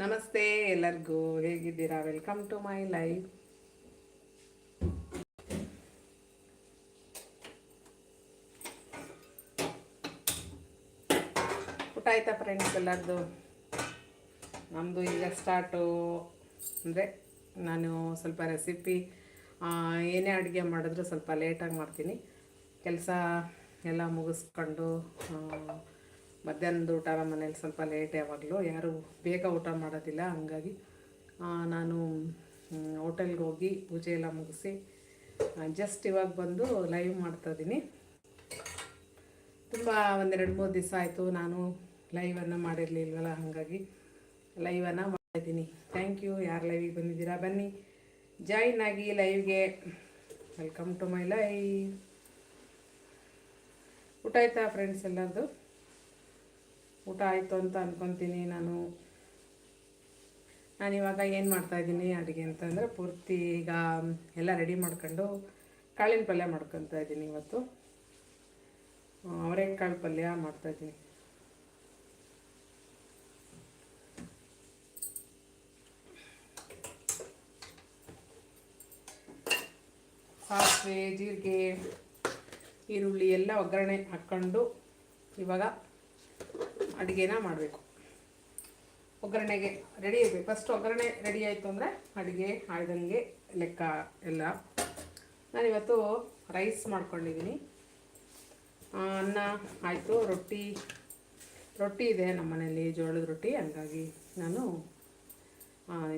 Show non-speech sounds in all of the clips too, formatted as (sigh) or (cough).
ನಮಸ್ತೆ ಎಲ್ಲರಿಗೂ, ಹೇಗಿದ್ದೀರಾ? ವೆಲ್ಕಮ್ ಟು ಮೈ ಲೈಫ್ ಊಟ ಆಯ್ತಾ ಫ್ರೆಂಡ್ಸ್ ಎಲ್ಲರದು? ನಮ್ಮದು ಈಗ ಸ್ಟಾರ್ಟು ಅಂದರೆ ನಾನು ಸ್ವಲ್ಪ ರೆಸಿಪಿ ಏನೇ ಅಡುಗೆ ಮಾಡಿದ್ರು ಸ್ವಲ್ಪ ಲೇಟಾಗಿ ಮಾಡ್ತೀನಿ. ಕೆಲಸ ಎಲ್ಲ ಮುಗಿಸ್ಕೊಂಡು ಮಧ್ಯಾಹ್ನದ ಊಟ ನಮ್ಮ ಮನೇಲಿ ಸ್ವಲ್ಪ ಲೇಟ್ ಯಾವಾಗಲೂ, ಯಾರು ಬೇಗ ಊಟ ಮಾಡೋದಿಲ್ಲ. ಹಂಗಾಗಿ ನಾನು ಹೋಟೆಲ್ಗೆ ಹೋಗಿ ಪೂಜೆ ಎಲ್ಲ ಮುಗಿಸಿ ಜಸ್ಟ್ ಇವಾಗ ಬಂದು ಲೈವ್ ಮಾಡ್ತಾಯಿದ್ದೀನಿ ತುಂಬ ಒಂದೆರಡು ಮೂರು ದಿವಸ ಆಯಿತು, ನಾನು ಲೈವನ್ನು ಮಾಡಿರಲಿಲ್ವಲ್ಲ, ಹಾಗಾಗಿ ಲೈವನ್ನು ಮಾಡಿದ್ದೀನಿ ಥ್ಯಾಂಕ್ ಯು ಯಾರು ಲೈವಿಗೆ ಬಂದಿದ್ದೀರಾ? ಬನ್ನಿ. ಜಾಯಿನ್ ಆಗಿ ಲೈವ್ಗೆ ವೆಲ್ಕಮ್ ಟು ಮೈ ಲೈವ್ ಊಟ ಆಯ್ತಾ ಫ್ರೆಂಡ್ಸ್ ಎಲ್ಲರದು? ಊಟ ಆಯಿತು ಅಂತ ಅಂದ್ಕೊತೀನಿ ನಾನು. ನಾನಿವಾಗ ಏನು ಮಾಡ್ತಾಯಿದ್ದೀನಿ ಅಡುಗೆ ಅಂತಂದರೆ ಪೂರ್ತಿ ಈಗ ಎಲ್ಲ ರೆಡಿ ಮಾಡ್ಕೊಂಡು ಕಾಳಿನ ಪಲ್ಯ ಮಾಡ್ಕೊತಾ ಇದ್ದೀನಿ ಇವತ್ತು. ಅವರೆಕಾಳು ಪಲ್ಯ ಮಾಡ್ತಾಯಿದ್ದೀನಿ ಸಾಸಿವೆ, ಜೀರಿಗೆ, ಈರುಳ್ಳಿ ಎಲ್ಲ ಒಗ್ಗರಣೆ ಹಾಕ್ಕೊಂಡು ಇವಾಗ ಅಡುಗೆನ ಮಾಡಬೇಕು. ಒಗ್ಗರಣೆಗೆ ರೆಡಿ ಇರಬೇಕು. ಫಸ್ಟ್ ಒಗ್ಗರಣೆ ರೆಡಿ ಆಯಿತು ಅಂದರೆ ಅಡುಗೆ, ಆಯ್ದಂಗೆ ಲೆಕ್ಕ ಎಲ್ಲ. ನಾನಿವತ್ತು ರೈಸ್ ಮಾಡ್ಕೊಂಡಿದ್ದೀನಿ ಅನ್ನ ಆಯಿತು, ರೊಟ್ಟಿ. ರೊಟ್ಟಿ ಇದೆ ನಮ್ಮ ಮನೆಯಲ್ಲಿ, ಜೋಳದ ರೊಟ್ಟಿ. ಹಂಗಾಗಿ ನಾನು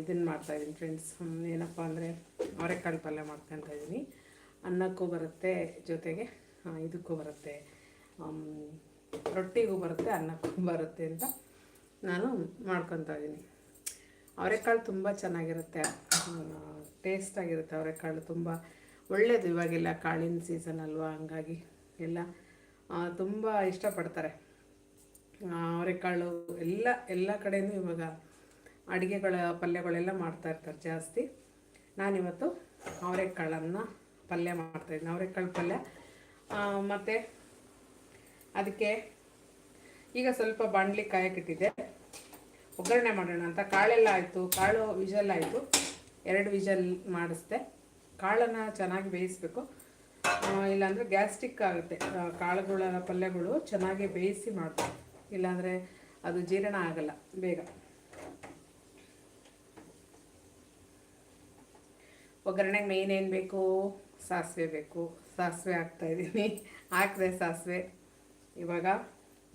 ಇದನ್ನು ಮಾಡ್ತಾಯಿದ್ದೀನಿ ಫ್ರೆಂಡ್ಸ್ ಏನಪ್ಪ ಅಂದರೆ ಅವರೆಕಾಳು ಪಲ್ಯ ಮಾಡ್ಕೊತಾ ಇದ್ದೀನಿ ಅನ್ನಕ್ಕೂ ಬರುತ್ತೆ ಜೊತೆಗೆ ಇದಕ್ಕೂ ಬರುತ್ತೆ. ರೊಟ್ಟಿಗೂ ಬರುತ್ತೆ ಅನ್ನಕ್ಕೂ ಬರುತ್ತೆ ಅಂತ ನಾನು ಮಾಡ್ಕೊತಾ ಇದ್ದೀನಿ ಅವರೆಕಾಳು ತುಂಬ ಚೆನ್ನಾಗಿರುತ್ತೆ. ಟೇಸ್ಟಾಗಿರುತ್ತೆ ಅವರೆಕಾಳು ತುಂಬ. ಒಳ್ಳೆಯದು ಇವಾಗೆಲ್ಲ ಕಾಳಿನ ಸೀಸನ್ ಅಲ್ವಾ, ಹಂಗಾಗಿ ಎಲ್ಲ ತುಂಬ ಇಷ್ಟಪಡ್ತಾರೆ. ಅವರೆಕಾಳು ಎಲ್ಲ ಎಲ್ಲ ಕಡೆಯೂ ಇವಾಗ ಅಡುಗೆಗಳ, ಪಲ್ಯಗಳೆಲ್ಲ ಮಾಡ್ತಾ ಇರ್ತಾರೆ ಜಾಸ್ತಿ. ನಾನಿವತ್ತು ಅವರೆಕಾಳನ್ನು ಪಲ್ಯ ಮಾಡ್ತಾಯಿದ್ದೀನಿ ಅವರೆಕಾಳು ಪಲ್ಯ ಮತ್ತು ಅದಕ್ಕೆ ಈಗ ಸ್ವಲ್ಪ ಬಾಣಲಿ ಕಾಯಕ್ಕಿಟ್ಟಿದ್ದೆ ಒಗ್ಗರಣೆ ಮಾಡೋಣ ಅಂತ. ಕಾಳೆಲ್ಲ ಆಯಿತು, ಕಾಳು ವಿಜಲ್ ಆಯಿತು. ಎರಡು ವಿಜಲ್ ಮಾಡಿಸ್ದೆ. ಕಾಳನ್ನು ಚೆನ್ನಾಗಿ ಬೇಯಿಸ್ಬೇಕು. ಇಲ್ಲಾಂದರೆ ಗ್ಯಾಸ್ಟ್ರಿಕ್ ಆಗುತ್ತೆ. ಕಾಳುಗಳ ಪಲ್ಯಗಳು ಚೆನ್ನಾಗಿ ಬೇಯಿಸಿ ಮಾಡಬೇಕು. ಇಲ್ಲಾಂದರೆ ಅದು ಜೀರ್ಣ ಆಗಲ್ಲ ಬೇಗ. ಒಗ್ಗರಣೆಗೆ ಮೇಯ್ನ್ ಏನು ಬೇಕು? ಸಾಸಿವೆ ಬೇಕು. ಸಾಸಿವೆ ಹಾಕ್ತಾಯಿದ್ದೀನಿ ಹಾಕಿದೆ ಸಾಸಿವೆ. ಇವಾಗ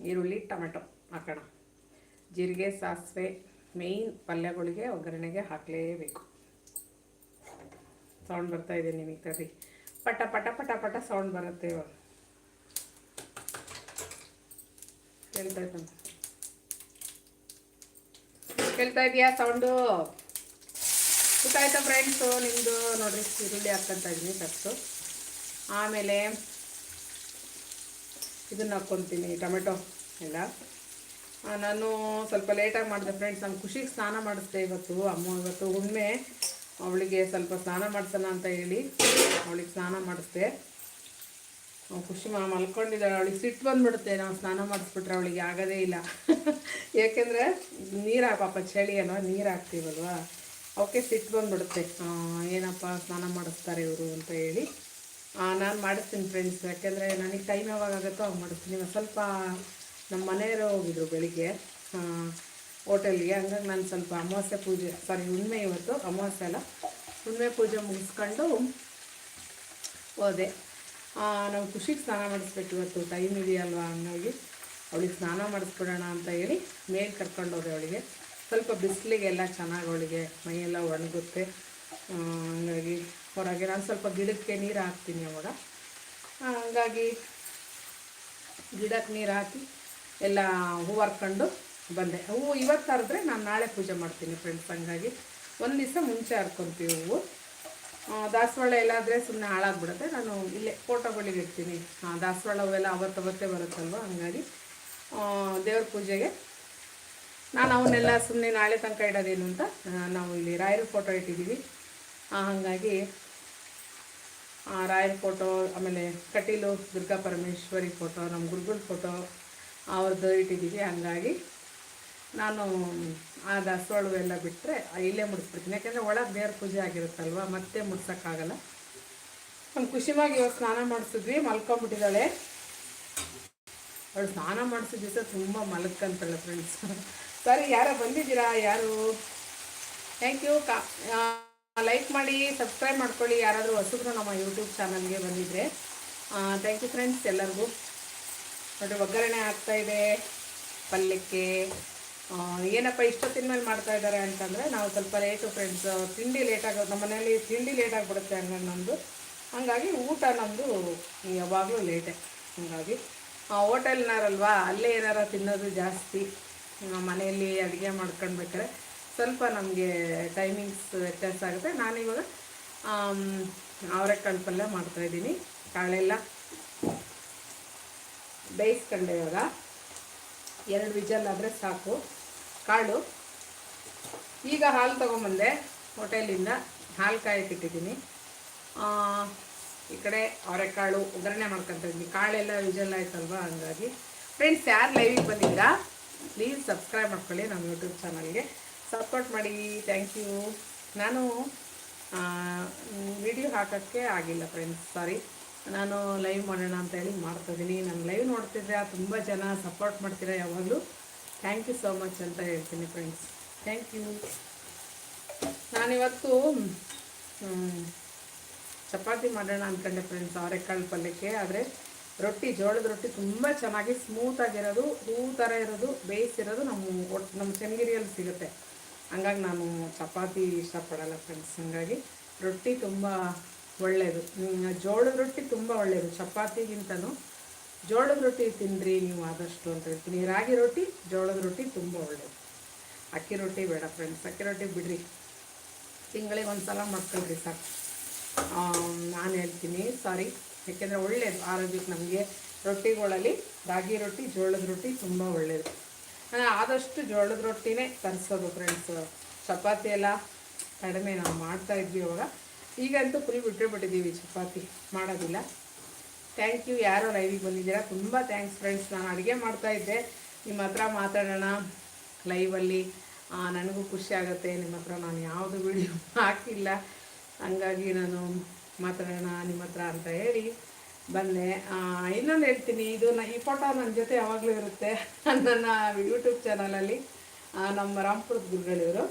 ಈರುಳ್ಳಿ, ಟೊಮೆಟೊ ಹಾಕೋಣ. ಜೀರಿಗೆ, ಸಾಸಿವೆ ಮೇಯ್ನ್ ಪಲ್ಯಗಳಿಗೆ ಒಗ್ಗರಣೆಗೆ ಹಾಕಲೇಬೇಕು. ಸೌಂಡ್ ಬರ್ತಾ ಇದೆ ನಿಮಗೆ ತಡಿ ಪಟ ಪಟ ಪಟ ಪಟ ಸೌಂಡ್ ಬರುತ್ತೆ ಇವಾಗ. ಕೇಳ್ತಾ ಇದ್ದಾನೆ ಕೇಳ್ತಾ ಇದೆಯಾ ಸೌಂಡು ಆಯ್ತಾ ಫ್ರೆಂಡ್ಸು ನಿಮ್ಮದು ನೋಡಿರಿ, ಈರುಳ್ಳಿ ಹಾಕ್ಕೊಂತ ಇದ್ದೀನಿ ಫಸ್ಟು ಆಮೇಲೆ ಇದನ್ನು ಹಾಕ್ಕೊತೀನಿ ಟೊಮೆಟೊ ಎಲ್ಲ. ನಾನು ಸ್ವಲ್ಪ ಲೇಟಾಗಿ ಮಾಡಿದೆ ಫ್ರೆಂಡ್ಸ್ ನಾನು ಖುಷಿಗೆ ಸ್ನಾನ ಮಾಡಿಸ್ದೆ ಇವತ್ತು. ಅಮ್ಮ ಇವತ್ತು ಹುಣ್ಣಿಮೆ ಅವಳಿಗೆ ಸ್ವಲ್ಪ ಸ್ನಾನ ಮಾಡಿಸೋಣ ಅಂತ ಹೇಳಿ ಅವಳಿಗೆ ಸ್ನಾನ ಮಾಡಿಸ್ದೆ. ಖುಷಿ ಮಾ, ಮಲ್ಕೊಂಡಿದ್ದಾಳೆ. ಅವಳಿಗೆ ಸಿಟ್ಟು ಬಂದುಬಿಡುತ್ತೆ. ನಾವು ಸ್ನಾನ ಮಾಡಿಸ್ಬಿಟ್ರೆ ಅವಳಿಗೆ ಆಗೋದೇ ಇಲ್ಲ. (laughs) ಏಕೆಂದರೆ ನೀರು ಪಾಪ ಚಳಿ ಅಲ್ವಾ, ನೀರು ಹಾಕ್ತೀವಲ್ವಾ? ಅವಕ್ಕೆ ಸಿಟ್ಟು ಬಂದುಬಿಡುತ್ತೆ. ಏನಪ್ಪ ಸ್ನಾನ ಮಾಡಿಸ್ತಾರೆ ಇವರು ಅಂತ ಹೇಳಿ. ನಾನು ಮಾಡಿಸ್ತೀನಿ ಫ್ರೆಂಡ್ಸ್ ಯಾಕೆಂದರೆ ನನಗೆ ಟೈಮ್ ಯಾವಾಗ ಆಗುತ್ತೋ ಅವಾಗ ಮಾಡಿಸ್ತೀನಿ. ಸ್ವಲ್ಪ ನಮ್ಮ ಮನೆಯವರು ಹೋಗಿದ್ರು ಬೆಳಿಗ್ಗೆ ಹೋಟೆಲ್ಗೆ ಹಂಗಾಗಿ ನಾನು ಸ್ವಲ್ಪ ಅಮಾವಾಸ್ಯೆ ಪೂಜೆ ಸಾರಿ ಹುಣ್ಣಿಮೆ ಇವತ್ತು, ಅಮಾವಾಸ್ಯೆ ಅಲ್ಲ. ಹುಣ್ಣಿಮೆ ಪೂಜೆ ಮುಗಿಸ್ಕೊಂಡು ಹೋದೆ. ನಾವು ಖುಷಿಗೆ ಸ್ನಾನ ಮಾಡಿಸ್ಬೇಕು ಇವತ್ತು. ಟೈಮ್ ಇದೆಯಲ್ವಾ ಹಂಗಾಗಿ ಅವಳಿಗೆ ಸ್ನಾನ ಮಾಡಿಸ್ಬಿಡೋಣ ಅಂತ ಹೇಳಿ ಮೇಲೆ ಕರ್ಕೊಂಡು ಹೋದೆ ಅವಳಿಗೆ. ಸ್ವಲ್ಪ ಬಿಸಿಲಿಗೆಲ್ಲ ಚೆನ್ನಾಗಿ ಅವಳಿಗೆ ಮೈಯೆಲ್ಲ ಒಣಗುತ್ತೆ. ಹಂಗಾಗಿ ಹೊರಗೆ. ನಾನು ಸ್ವಲ್ಪ ಗಿಡಕ್ಕೆ ನೀರು ಹಾಕ್ತೀನಿ ಅವಾಗ. ಹಂಗಾಗಿ ಗಿಡಕ್ಕೆ ನೀರು ಹಾಕಿ ಎಲ್ಲ ಹೂವು ಹರ್ಕೊಂಡು ಬಂದೆ. ಹೂವು ಇವತ್ತು ಹರಿದ್ರೆ ನಾನು ನಾಳೆ ಪೂಜೆ ಮಾಡ್ತೀನಿ ಫ್ರೆಂಡ್ಸ್ ಹಂಗಾಗಿ. ಒಂದು ದಿವಸ ಮುಂಚೆ ಹರ್ಕೊತೀವಿ ಹೂವು. ದಾಸವಾಳ ಎಲ್ಲ ಆದರೆ ಸುಮ್ಮನೆ ಹಾಳಾಗ್ಬಿಡುತ್ತೆ. ನಾನು ಇಲ್ಲೇ ಫೋಟೋಗಳಿಗೆ ಇಡ್ತೀನಿ. ದಾಸವಾಳ ಹೂವೆಲ್ಲ ಅವತ್ತವತ್ತೇ ಬರುತ್ತಲ್ವ? ಹಂಗಾಗಿ ದೇವ್ರ ಪೂಜೆಗೆ ನಾನು ಅವನ್ನೆಲ್ಲ ಸುಮ್ಮನೆ ನಾಳೆ ತನಕ ಇಡೋದೇನು ಅಂತ ನಾವು ಇಲ್ಲಿ ರಾಯರ ಫೋಟೋ ಇಟ್ಟಿದ್ದೀವಿ. ಹಾಗಾಗಿ ಆ, ರಾಯರ ಫೋಟೋ ಆಮೇಲೆ ಕಟೀಲು ದುರ್ಗಾ ಪರಮೇಶ್ವರಿ ಫೋಟೋ ನಮ್ಮ ಗುರುಗಳ ಫೋಟೋ ಅವ್ರದ್ದು ಇಟ್ಟಿದ್ದೀವಿ ಹಂಗಾಗಿ ನಾನು ಆ ದಾಸವಾಳ ಎಲ್ಲ ಬಿಟ್ಟರೆ ಇಲ್ಲೇ ಮುಡಿಸ್ಬಿಡ್ತೀನಿ. ಯಾಕೆಂದರೆ ಒಳಗೆ ದೇವ್ರ ಪೂಜೆ ಆಗಿರುತ್ತಲ್ವ ಮತ್ತೆ ಮುಡ್ಸೋಕ್ಕಾಗಲ್ಲ. ನಮ್ಮ ಖುಷಿಯಾಗಿ ಇವಾಗ ಸ್ನಾನ ಮಾಡಿಸಿದ್ವಿ. ಮಲ್ಕೊಂಬಿಟ್ಟಿದ್ದಾಳೆ ಅವಳು ಸ್ನಾನ ಮಾಡಿಸಿದ ದಿವಸ ತುಂಬ ಮಲಗ್ಕಂತಾಳೆ ಫ್ರೆಂಡ್ಸ್ (laughs) ಸರಿ ಯಾರೋ ಬಂದಿದ್ದೀರಾ? ಯಾರು? ಥ್ಯಾಂಕ್ ಯು ಕಾ ಲೈಕ್ ಮಾಡಿ ಸಬ್ಸ್ಕ್ರೈಬ್ ಮಾಡ್ಕೊಳ್ಳಿ. ಯಾರಾದರೂ ಹೊಸಬ್ರು ನಮ್ಮ ಯೂಟ್ಯೂಬ್ ಚಾನಲ್ಗೆ ಬಂದಿದ್ದರೆ ಥ್ಯಾಂಕ್ ಯು ಫ್ರೆಂಡ್ಸ್ ಎಲ್ಲರಿಗೂ. ನೋಡಿ, ಒಗ್ಗರಣೆ ಆಗ್ತಾ ಇದೆ. ಪಲ್ಯಕ್ಕೆ. ಏನಪ್ಪ ಇಷ್ಟೊತ್ತಿನ ಮೇಲೆ ಮಾಡ್ತಾ ಇದ್ದಾರೆ ಅಂತಂದರೆ, ನಾವು ಸ್ವಲ್ಪ ಲೇಟು ಫ್ರೆಂಡ್ಸ್ ತಿಂಡಿ ಲೇಟಾಗೋದು ನಮ್ಮ ಮನೆಯಲ್ಲಿ ತಿಂಡಿ ಲೇಟ್ ಆಗಿಬಿಡುತ್ತೆ ಹಂಗಾಗಿ ನಮ್ಮದು ಹಾಗಾಗಿ ಊಟ ನಮ್ಮದು ಯಾವಾಗಲೂ ಲೇಟೇ ಹಾಗಾಗಿ ಹೋಟೆಲ್ನಾರಲ್ವಾ ಅಲ್ಲೇ ಏನಾರ ತಿನ್ನೋದು ಜಾಸ್ತಿ. ಮನೆಯಲ್ಲಿ ಅಡುಗೆ ಮಾಡ್ಕೊಳ್ಬೇಕಾದ್ರೆ ಸ್ವಲ್ಪ ನಮಗೆ ಟೈಮಿಂಗ್ಸ್ ವ್ಯತ್ಯಾಸ ಆಗುತ್ತೆ. ನಾನಿವಾಗ ಅವರೆಕಾಳು ಪಲ್ಯ ಮಾಡ್ತಾಯಿದ್ದೀನಿ ಕಾಳೆಲ್ಲ ಬೇಯಿಸ್ಕೊಂಡೆ ಇವಾಗ. ಎರಡು ವಿಜಲ್ ಆದರೆ ಸಾಕು. ಕಾಳು. ಈಗ ಹಾಲು ತೊಗೊಂಬಂದೆ ಹೋಟೆಲಿಂದ. ಹಾಲು ಕಾಯಕ್ಕಿಟ್ಟಿದ್ದೀನಿ ಈ ಕಡೆ ಅವರೆಕಾಳು ಒಗ್ಗರಣೆ ಮಾಡ್ಕೊತಾ ಇದ್ದೀನಿ. ಕಾಳೆಲ್ಲ ವಿಜಲ್ ಆಯ್ತಲ್ವಾ ಹಂಗಾಗಿ. ಫ್ರೆಂಡ್ಸ್ ಯಾರು ಲೈವಿಗೆ ಬಂದಿದ್ದೀರಾ ಪ್ಲೀಸ್ ಸಬ್ಸ್ಕ್ರೈಬ್ ಮಾಡ್ಕೊಳ್ಳಿ ನಮ್ಮ ಯೂಟ್ಯೂಬ್ ಚಾನಲ್ಗೆ ಸಪೋರ್ಟ್ ಮಾಡಿ ಥ್ಯಾಂಕ್ ಯು ನಾನು ವಿಡಿಯೋ ಹಾಕೋಕ್ಕೆ ಆಗಿಲ್ಲ ಫ್ರೆಂಡ್ಸ್ ಸಾರಿ ನಾನು ಲೈವ್ ಮಾಡೋಣ ಅಂತ ಹೇಳಿ ಮಾಡ್ತಾಯಿದ್ದೀನಿ ನಾನು ಲೈವ್ ನೋಡ್ತಿದ್ರೆ ತುಂಬ ಜನ ಸಪೋರ್ಟ್ ಮಾಡ್ತೀರಾ ಯಾವಾಗಲೂ? ಥ್ಯಾಂಕ್ ಯು ಸೋ ಮಚ್ ಅಂತ ಹೇಳ್ತೀನಿ ಫ್ರೆಂಡ್ಸ್ ಥ್ಯಾಂಕ್ ಯು ನಾನಿವತ್ತು ಚಪಾತಿ ಮಾಡೋಣ ಅಂದ್ಕೊಂಡೆ ಫ್ರೆಂಡ್ಸ್ ಅವರೆಕಾಳು ಪಲ್ಯಕ್ಕೆ. ಆದರೆ ರೊಟ್ಟಿ, ಜೋಳದ ರೊಟ್ಟಿ ತುಂಬ ಚೆನ್ನಾಗಿ ಸ್ಮೂತಾಗಿರೋದು ಹೂ ಥರ ಇರೋದು, ಬೇಯಿಸಿರೋದು ನಮ್ಮ ಒಟ್ಟು ನಮ್ಮ ಚನ್ನಗಿರಿಯಲ್ಲಿ ಸಿಗುತ್ತೆ. ಹಂಗಾಗಿ ನಾನು ಚಪಾತಿ ಇಷ್ಟಪಡಲ್ಲ ಫ್ರೆಂಡ್ಸ್ ಹಾಗಾಗಿ ರೊಟ್ಟಿ ತುಂಬ ಒಳ್ಳೆಯದು ಜೋಳದ ರೊಟ್ಟಿ ತುಂಬ ಒಳ್ಳೆಯದು ಚಪಾತಿಗಿಂತನೂ ಜೋಳದ ರೊಟ್ಟಿ ತಿನ್ನಿರಿ ನೀವು ಆದಷ್ಟು ಅಂತ ಹೇಳ್ತೀನಿ. ರಾಗಿ ರೊಟ್ಟಿ, ಜೋಳದ ರೊಟ್ಟಿ ತುಂಬ ಒಳ್ಳೆಯದು ಅಕ್ಕಿ ರೊಟ್ಟಿ ಬೇಡ ಫ್ರೆಂಡ್ಸ್ ಅಕ್ಕಿ ರೊಟ್ಟಿ ಬಿಡ್ರಿ. ತಿಂಗಳಿಗೆ ಒಂದು ಸಲ ಮಾಡ್ಕೊಳ್ರಿ ಸಾಕು. ನಾನು ಹೇಳ್ತೀನಿ ಸಾರಿ ಯಾಕೆಂದರೆ ಒಳ್ಳೆಯದು ಆರೋಗ್ಯಕ್ಕೆ ನಮಗೆ ರೊಟ್ಟಿಗಳಲ್ಲಿ ರಾಗಿ ರೊಟ್ಟಿ, ಜೋಳದ ರೊಟ್ಟಿ ತುಂಬ ಒಳ್ಳೆಯದು ಆದಷ್ಟು ಜೋಳದ ರೊಟ್ಟಿನೇ ತರಿಸೋದು ಫ್ರೆಂಡ್ಸ್ ಚಪಾತಿ ಎಲ್ಲ ಕಡಿಮೆ ನಾವು ಮಾಡ್ತಾ ಇದ್ವಿ ಇವಾಗ ಈಗಂತೂ ಫುಲ್ ಬಿಟ್ಟರೆ ಬಿಟ್ಟಿದ್ದೀವಿ ಚಪಾತಿ, ಮಾಡೋದಿಲ್ಲ. ಥ್ಯಾಂಕ್ ಯು ಯಾರೋ ಲೈವಿಗೆ ಬಂದಿದ್ದೀರಾ, ತುಂಬ ಥ್ಯಾಂಕ್ಸ್ ಫ್ರೆಂಡ್ಸ್ ನಾನು ಅಡುಗೆ ಮಾಡ್ತಾಯಿದ್ದೆ ನಿಮ್ಮ ಹತ್ರ ಮಾತಾಡೋಣ ಲೈವಲ್ಲಿ ನನಗೂ ಖುಷಿ ಆಗುತ್ತೆ. ನಿಮ್ಮ ಹತ್ರ ನಾನು ಯಾವುದು ವಿಡಿಯೋ ಹಾಕಿಲ್ಲ. ಹಂಗಾಗಿ ನಾನು ಮಾತಾಡೋಣ ನಿಮ್ಮ ಹತ್ರ ಅಂತ ಹೇಳಿ. ಬಂದೆ ಇನ್ನೊಂದು ಹೇಳ್ತೀನಿ. ಇದು ನ ಈ ಫೋಟೋ ನನ್ನ ಜೊತೆ ಯಾವಾಗಲೂ ಇರುತ್ತೆ ನನ್ನ ಯೂಟ್ಯೂಬ್ ಚಾನಲಲ್ಲಿ ನಮ್ಮ ರಾಮ್ಪುರದ ಗುರುಗಳಿವರು.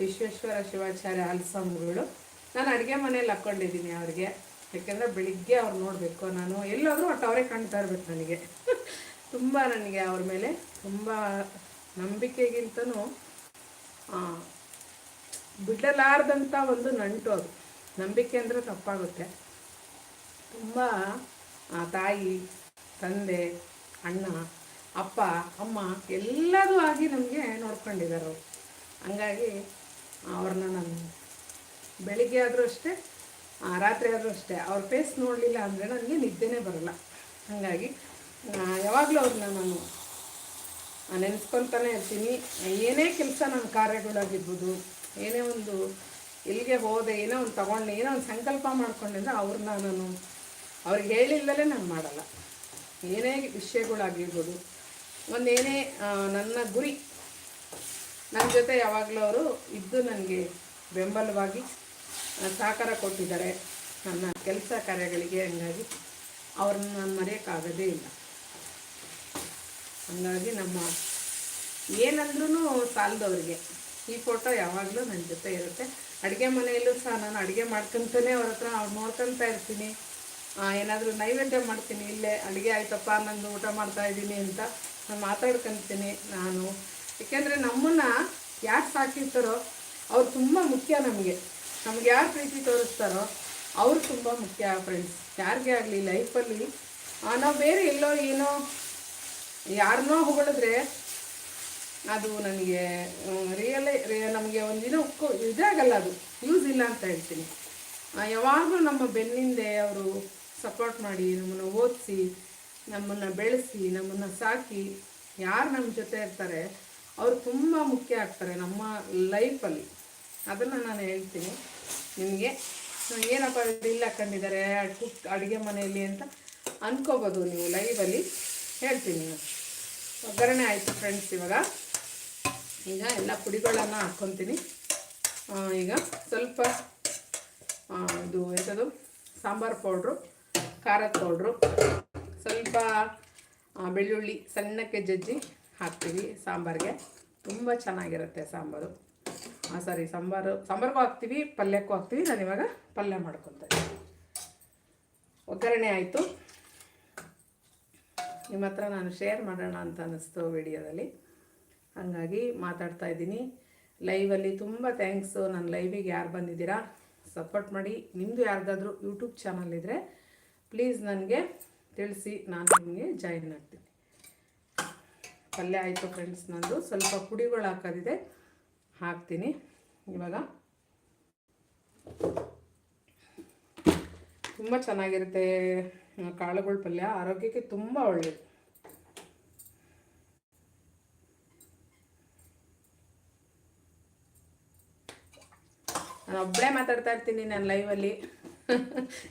ವಿಶ್ವೇಶ್ವರ ಶಿವಾಚಾರ್ಯ ಅಲ್ಸಂಗಳು ನಾನು ಅಡುಗೆ ಮನೇಲಿ ಹಾಕ್ಕೊಂಡಿದ್ದೀನಿ ಅವ್ರಿಗೆ. ಯಾಕೆಂದರೆ ಬೆಳಿಗ್ಗೆ ಅವ್ರು ನೋಡಬೇಕು. ನಾನು ಎಲ್ಲಾದರೂ ಒಟ್ಟು ಅವರೇ ಕಾಣ್ತಾ ಇರ್ಬೇಕು ನನಗೆ. (laughs) ತುಂಬ ನನಗೆ ಅವ್ರ ಮೇಲೆ ತುಂಬ ನಂಬಿಕೆಗಿಂತನೂ ಬಿಡಲಾರ್ದಂಥ ಒಂದು ನಂಟು ಅದು. ನಂಬಿಕೆ ಅಂದರೆ ತಪ್ಪಾಗುತ್ತೆ. ತುಂಬ ತಾಯಿ, ತಂದೆ, ಅಣ್ಣ, ಅಪ್ಪ, ಅಮ್ಮ ಎಲ್ಲರೂ ಆಗಿ ನಮಗೆ ನೋಡ್ಕೊಂಡಿದ್ದಾರೆ ಅವರು. ಹಂಗಾಗಿ ಅವ್ರನ್ನ ನಾನು ಬೆಳಿಗ್ಗೆ ಆದರೂ ಅಷ್ಟೇ ರಾತ್ರಿ ಆದರೂ ಅಷ್ಟೇ, ಅವ್ರ ಫೇಸ್ ನೋಡಲಿಲ್ಲ ಅಂದರೆ ನನಗೆ ನಿದ್ದೆನೇ ಬರಲ್ಲ. ಹಾಗಾಗಿ ಯಾವಾಗಲೂ ಅವ್ರನ್ನ ನಾನು ನೆನೆಸ್ಕೊತಾನೆ ಇರ್ತೀನಿ. ಏನೇ ಕೆಲಸ ನನ್ನ ಕಾರ್ಯಗಳಾಗಿರ್ಬೋದು, ಏನೇ ಒಂದು ಎಲ್ಲಿಗೆ ಹೋದೆ, ಏನೋ ಒಂದು ತಗೊಂಡೆ, ಏನೋ ಒಂದು ಸಂಕಲ್ಪ ಮಾಡ್ಕೊಂಡೆ ಅವ್ರನ್ನ ನಾನು ಅವ್ರಿಗೆ ಹೇಳಿಲ್ಲದೆ ನಾನು ಮಾಡಲ್ಲ. ಏನೇ ವಿಷಯಗಳಾಗಿರ್ಬೋದು, ಒಂದೇನೇ ನನ್ನ ಗುರಿ ನನ್ನ ಜೊತೆ ಯಾವಾಗಲೂ ಅವರು ಇದ್ದು ನನಗೆ ಬೆಂಬಲವಾಗಿ ಸಹಕಾರ ಕೊಟ್ಟಿದ್ದಾರೆ. ನನ್ನ ಕೆಲಸ ಕಾರ್ಯಗಳಿಗೆ ಹಂಗಾಗಿ ಅವ್ರನ್ನ ನಾನು ಮರೆಯೋಕ್ಕಾಗೋದೇ ಇಲ್ಲ. ಹಂಗಾಗಿ ನಮ್ಮ ಏನಂದ್ರೂ ಸಾಲದವ್ರಿಗೆ ಈ ಫೋಟೋ ಯಾವಾಗಲೂ ನನ್ನ ಜೊತೆ ಇರುತ್ತೆ. ಅಡುಗೆ ಮನೆಯಲ್ಲೂ ಸಹ ನಾನು ಅಡುಗೆ ಮಾಡ್ಕೊತಾನೆ ಅವ್ರ ಹತ್ರ ಅವ್ರು ನೋಡ್ಕೊತಾ ಇರ್ತೀನಿ. ಏನಾದರೂ ನೈವೇದ್ಯ ಮಾಡ್ತೀನಿ, ಇಲ್ಲೇ ಅಡುಗೆ ಆಯ್ತಪ್ಪ, ನಂದು ಊಟ ಮಾಡ್ತಾ ಇದ್ದೀನಿ ಅಂತ ನಾನು ಮಾತಾಡ್ಕೊತೀನಿ ನಾನು. ಏಕೆಂದರೆ ನಮ್ಮನ್ನು ಯಾರು ಸಾಕಿರ್ತಾರೋ ಅವ್ರು ತುಂಬ ಮುಖ್ಯ ನಮಗೆ. ನಮ್ಗೆ ಯಾರು ಪ್ರೀತಿ ತೋರಿಸ್ತಾರೋ ಅವ್ರು ತುಂಬ ಮುಖ್ಯ ಫ್ರೆಂಡ್ಸ್ ಯಾರಿಗೇ ಆಗಲಿ ಲೈಫಲ್ಲಿ ನಾವು ಬೇರೆ ಎಲ್ಲೋ ಏನೋ ಯಾರನ್ನೋ ಹೊಗಳಿದ್ರೆ ಅದು ನನಗೆ ರಿಯಲೇ ನಮಗೆ ಒಂದಿನ ಇದಾಗಲ್ಲ ಅದು. ಯೂಸ್ ಇಲ್ಲ ಅಂತ ಹೇಳ್ತೀನಿ. ಯಾವಾಗಲೂ ನಮ್ಮ ಬೆನ್ನಿಂದೆ ಅವರು ಸಪೋರ್ಟ್ ಮಾಡಿ, ನಮ್ಮನ್ನು ಓದಿಸಿ, ನಮ್ಮನ್ನು ಬೆಳೆಸಿ, ನಮ್ಮನ್ನು ಸಾಕಿ, ಯಾರು ನಮ್ಮ ಜೊತೆ ಇರ್ತಾರೆ, ಅವರು ತುಂಬ ಮುಖ್ಯ ಆಗ್ತಾರೆ ನಮ್ಮ ಲೈಫಲ್ಲಿ ಅದನ್ನು ನಾನು ಹೇಳ್ತೀನಿ. ನಿಮಗೆ. ಏನಪ್ಪ ಇಲ್ಲ ಹಾಕೊಂಡಿದ್ದಾರೆ ಅಡುಗೆ ಮನೆಯಲ್ಲಿ ಅಂತ ಅಂದ್ಕೋಬೋದು ನೀವು ಲೈವಲ್ಲಿ ಹೇಳ್ತೀನಿ ನಾನು. ಒಗ್ಗರಣೆ ಆಯಿತು ಫ್ರೆಂಡ್ಸ್ ಇವಾಗ. ಈಗ ಎಲ್ಲ ಪುಡಿಗಳನ್ನು ಹಾಕ್ಕೊತೀನಿ ಈಗ ಸ್ವಲ್ಪ ಇದು ಎಂಥದ್ದು ಸಾಂಬಾರು ಪೌಡ್ರು ಖಾರದ ಪೌಡ್ರು ಸ್ವಲ್ಪ ಬೆಳ್ಳುಳ್ಳಿ ಸಣ್ಣಕ್ಕೆ ಜಜ್ಜಿ ಹಾಕ್ತೀವಿ ಸಾಂಬಾರಿಗೆ. ತುಂಬ ಚೆನ್ನಾಗಿರುತ್ತೆ ಸಾಂಬಾರು. ಹಾಂ ಸಾರಿ, ಸಾಂಬಾರು, ಸಾಂಬಾರಿಗೂ ಹಾಕ್ತೀವಿ, ಪಲ್ಯಕ್ಕೂ ಹಾಕ್ತೀವಿ. ನಾನು ಇವಾಗ ಪಲ್ಯ ಮಾಡ್ಕೊತೇನೆ. ಒಗ್ಗರಣೆ ಆಯಿತು. ನಿಮ್ಮ ಹತ್ರ ನಾನು ಶೇರ್ ಮಾಡೋಣ ಅಂತ ಅನ್ನಿಸ್ತು ವಿಡಿಯೋದಲ್ಲಿ. ಹಾಗಾಗಿ ಮಾತಾಡ್ತಾ ಇದ್ದೀನಿ. ಲೈವಲ್ಲಿ ತುಂಬ ಥ್ಯಾಂಕ್ಸು. ನನ್ನ ಲೈವಿಗೆ ಯಾರು ಬಂದಿದ್ದೀರಾ? ಸಪೋರ್ಟ್ ಮಾಡಿ. ನಿಮ್ಮದು ಯಾರ್ದಾದ್ರೂ ಯೂಟ್ಯೂಬ್ ಚಾನಲ್ ಇದ್ದರೆ ಪ್ಲೀಸ್ ನನಗೆ ತಿಳಿಸಿ, ನಾನು ನಿಮಗೆ ಜಾಯಿನ್ ಆಗ್ತೀನಿ. ಪಲ್ಯ ಆಯಿತು ಫ್ರೆಂಡ್ಸ್ ನಂದು. ಸ್ವಲ್ಪ ಪುಡಿಗಳು ಹಾಕೋದಿದೆ, ಹಾಕ್ತೀನಿ. ಇವಾಗ ತುಂಬ ಚೆನ್ನಾಗಿರುತ್ತೆ ಕಾಳುಗಳ ಪಲ್ಯ. ಆರೋಗ್ಯಕ್ಕೆ ತುಂಬ ಒಳ್ಳೆಯದು ನಾನು ಒಬ್ಬಳೇ ಮಾತಾಡ್ತಾ ಇರ್ತೀನಿ ನಾನು ಲೈವಲ್ಲಿ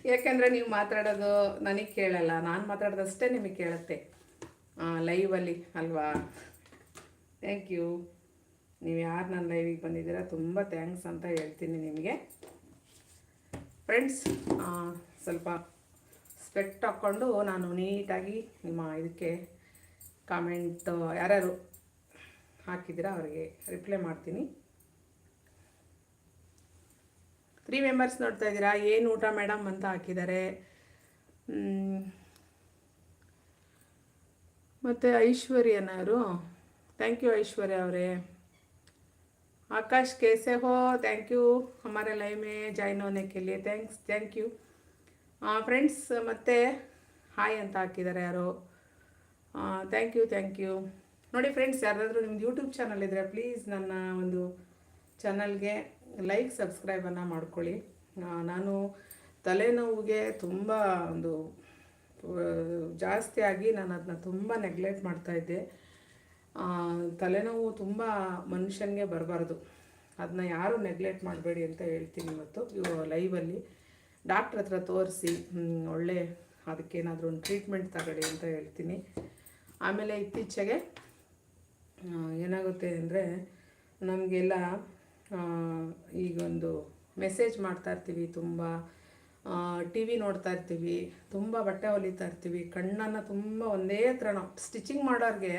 ಯಾಕೆಂದರೆ ನೀವು ಮಾತಾಡೋದು ನನಗೆ ಕೇಳಲ್ಲ. ನಾನು ಮಾತಾಡೋದಷ್ಟೇ ನಿಮಗೆ ಕೇಳುತ್ತೆ. ಲೈವಲ್ಲಿ ಅಲ್ವಾ? ಥ್ಯಾಂಕ್ ಯು ನೀವು ಯಾರು ನನ್ನ ಲೈವಿಗೆ ಬಂದಿದ್ದೀರಾ? ತುಂಬ ಥ್ಯಾಂಕ್ಸ್ ಅಂತ ಹೇಳ್ತೀನಿ ನಿಮಗೆ. ಫ್ರೆಂಡ್ಸ್ ಸ್ವಲ್ಪ ಸ್ಪೆಕ್ಟ್ ಹಾಕ್ಕೊಂಡು ನಾನು ನೀಟಾಗಿ ನಿಮ್ಮ ಇದಕ್ಕೆ ಕಾಮೆಂಟ್ ಯಾರ್ಯಾರು ಹಾಕಿದ್ದೀರಾ ಅವರಿಗೆ ರಿಪ್ಲೈ ಮಾಡ್ತೀನಿ. ತ್ರೀ ಮೆಂಬರ್ಸ್ ನೋಡ್ತಾ ಇದ್ದೀರಾ? ಏನು ಊಟ ಮೇಡಮ್ ಅಂತ ಹಾಕಿದ್ದಾರೆ? ಮತ್ತು ಐಶ್ವರ್ಯನವರು? ಥ್ಯಾಂಕ್ ಯು ಐಶ್ವರ್ಯ ಅವರೇ. ಆಕಾಶ್ ಕೇಸೆ ಹೋ ಥ್ಯಾಂಕ್ ಯು ಹಮಾರೆ ಲೈವ್ ಮೇ ಜಾಯ್ನ್ ಹೋನೆ ಲಿಯೆ ಥ್ಯಾಂಕ್ಸ್ ಥ್ಯಾಂಕ್ ಯು ಫ್ರೆಂಡ್ಸ್ ಮತ್ತೆ ಹಾಯ್ ಅಂತ ಹಾಕಿದ್ದಾರೆ ಯಾರೋ. ಥ್ಯಾಂಕ್ ಯು ಥ್ಯಾಂಕ್ ಯು ನೋಡಿ ಫ್ರೆಂಡ್ಸ್ ಯಾರಾದರೂ ನಿಮ್ಮ ಯೂಟ್ಯೂಬ್ ಚಾನಲ್ ಇದ್ದರೆ ಪ್ಲೀಸ್ ನನ್ನ ಒಂದು ಚಾನಲ್ಗೆ ಲೈಕ್ ಸಬ್ಸ್ಕ್ರೈಬನ್ನು ಮಾಡ್ಕೊಳ್ಳಿ. ನಾನು ತಲೆನೋವಿಗೆ ತುಂಬ ಒಂದು ಜಾಸ್ತಿಯಾಗಿ ನಾನು ಅದನ್ನ ತುಂಬ ನೆಗ್ಲೆಕ್ಟ್ ಮಾಡ್ತಾಯಿದ್ದೆ ತಲೆನೋವು ತುಂಬ ಮನುಷ್ಯನಿಗೆ ಬರಬಾರ್ದು. ಅದನ್ನ ಯಾರು ನೆಗ್ಲೆಕ್ಟ್ ಮಾಡಬೇಡಿ ಅಂತ ಹೇಳ್ತೀನಿ ಇವತ್ತು ಇವು ಲೈವಲ್ಲಿ ಡಾಕ್ಟ್ರ್ ಹತ್ರ ತೋರಿಸಿ ಒಳ್ಳೆ ಅದಕ್ಕೇನಾದರೂ ಒಂದು ಟ್ರೀಟ್ಮೆಂಟ್ ತಗೊಳ್ಳಿ ಅಂತ ಹೇಳ್ತೀನಿ. ಆಮೇಲೆ ಇತ್ತೀಚೆಗೆ ಏನಾಗುತ್ತೆ ಅಂದರೆ, ನಮಗೆಲ್ಲ ಈಗೊಂದು ಮೆಸೇಜ್ ಮಾಡ್ತಾ ಇರ್ತೀವಿ ತುಂಬ. ಟಿ ವಿ ನೋಡ್ತಾ ಇರ್ತೀವಿ, ತುಂಬ ಬಟ್ಟೆ ಹೊಲಿತಾ ಇರ್ತೀವಿ, ಕಣ್ಣನ್ನು ತುಂಬ ಒಂದೇ ನಾವು ಸ್ಟಿಚಿಂಗ್ ಮಾಡೋರಿಗೆ